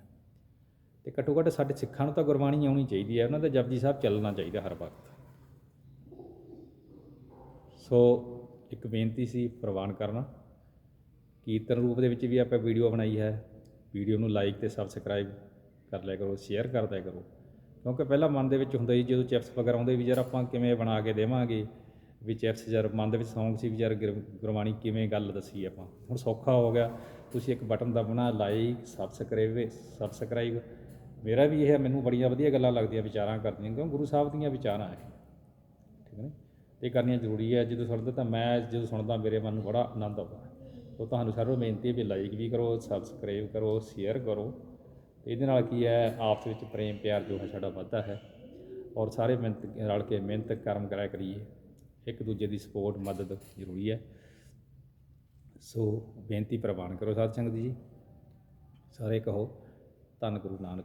ਤੇ ਘੱਟੋ ਘੱਟ ਸਾਡੇ ਸਿੱਖਾਂ ਨੂੰ ਤਾਂ ਗੁਰਬਾਣੀ ਆਉਣੀ ਚਾਹੀਦੀ ਹੈ, ਉਹਨਾਂ ਦਾ ਜਪਜੀ ਸਾਹਿਬ ਚੱਲਣਾ ਚਾਹੀਦਾ ਹਰ ਵਕਤ। ਸੋ ਇੱਕ ਬੇਨਤੀ ਸੀ ਪ੍ਰਵਾਨ ਕਰਨਾ, ਕੀਰਤਨ ਰੂਪ ਦੇ ਵਿੱਚ ਵੀ ਆਪਾਂ ਵੀਡੀਓ ਬਣਾਈ ਹੈ, ਵੀਡੀਓ ਨੂੰ ਲਾਈਕ ਤੇ ਸਬਸਕ੍ਰਾਈਬ ਕਰ ਲਿਆ ਕਰੋ ਸ਼ੇਅਰ ਕਰ ਦਿਆ ਕਰੋ। ਕਿਉਂਕਿ ਪਹਿਲਾਂ ਮਨ ਦੇ ਵਿੱਚ ਹੁੰਦਾ ਸੀ, ਜਦੋਂ ਚਿਪਸ ਵਗੈਰਾ ਆਉਂਦੇ ਵੀ ਯਾਰ ਆਪਾਂ ਕਿਵੇਂ ਬਣਾ ਕੇ ਦੇਵਾਂਗੇ, ਵੀ ਚਿਪਸ ਯਾਰ ਮਨ ਦੇ ਵਿੱਚ ਸੌਂਗ ਸੀ ਵੀ ਯਾਰ ਗੁਰ- ਗੁਰਬਾਣੀ ਕਿਵੇਂ ਗੱਲ ਦੱਸੀ ਆਪਾਂ। ਹੁਣ ਸੌਖਾ ਹੋ ਗਿਆ, ਤੁਸੀਂ ਇੱਕ ਬਟਨ ਦਬਣਾ ਲਾਈਕ ਸਬਸਕ੍ਰਾਈਬ ਸਬਸਕ੍ਰਾਈਬ ਮੇਰਾ ਵੀ ਇਹ ਹੈ, ਮੈਨੂੰ ਬੜੀਆਂ ਵਧੀਆ ਗੱਲਾਂ ਲੱਗਦੀਆਂ ਵਿਚਾਰਾਂ ਕਰਦੀਆਂ ਕਿਉਂ? ਗੁਰੂ ਸਾਹਿਬ ਦੀਆਂ ਵਿਚਾਰਾਂ ਹੈ ਠੀਕ ਹੈ ਨਾ? ਇਹ ਕਰਨੀਆਂ ਜ਼ਰੂਰੀ ਹੈ ਜਦੋਂ ਸੁਣਦਾ ਤਾਂ ਮੈਂ ਜਦੋਂ ਸੁਣਦਾ ਮੇਰੇ ਮਨ ਨੂੰ ਬੜਾ ਆਨੰਦ ਆਉਂਦਾ। ਹੈ ਤੁਹਾਨੂੰ ਸਾਰਿਆਂ ਨੂੰ ਬੇਨਤੀ ਹੈ ਵੀ ਲਾਈਕ ਵੀ ਕਰੋ ਸਬਸਕ੍ਰਾਈਬ ਕਰੋ ਸ਼ੇਅਰ ਕਰੋ। ਇਹਦੇ ਨਾਲ ਕੀ ਹੈ ਆਪਸ ਵਿੱਚ ਪ੍ਰੇਮ ਪਿਆਰ ਜੋ ਹੈ ਸਾਡਾ ਵੱਧਦਾ ਹੈ। ਔਰ ਸਾਰੇ ਮਿਹਨਤ ਰਲ ਕੇ ਮਿਹਨਤ ਕਰਮ ਕਰਿਆ ਕਰੀਏ। ਇੱਕ ਦੂਜੇ ਦੀ ਸਪੋਰਟ ਮਦਦ ਜ਼ਰੂਰੀ ਹੈ। ਸੋ ਬੇਨਤੀ ਪ੍ਰਵਾਨ ਕਰੋ ਸਾਧ ਸੰਗਤ ਜੀ। ਸਾਰੇ ਕਹੋ ਧੰਨ ਗੁਰੂ ਨਾਨਕ।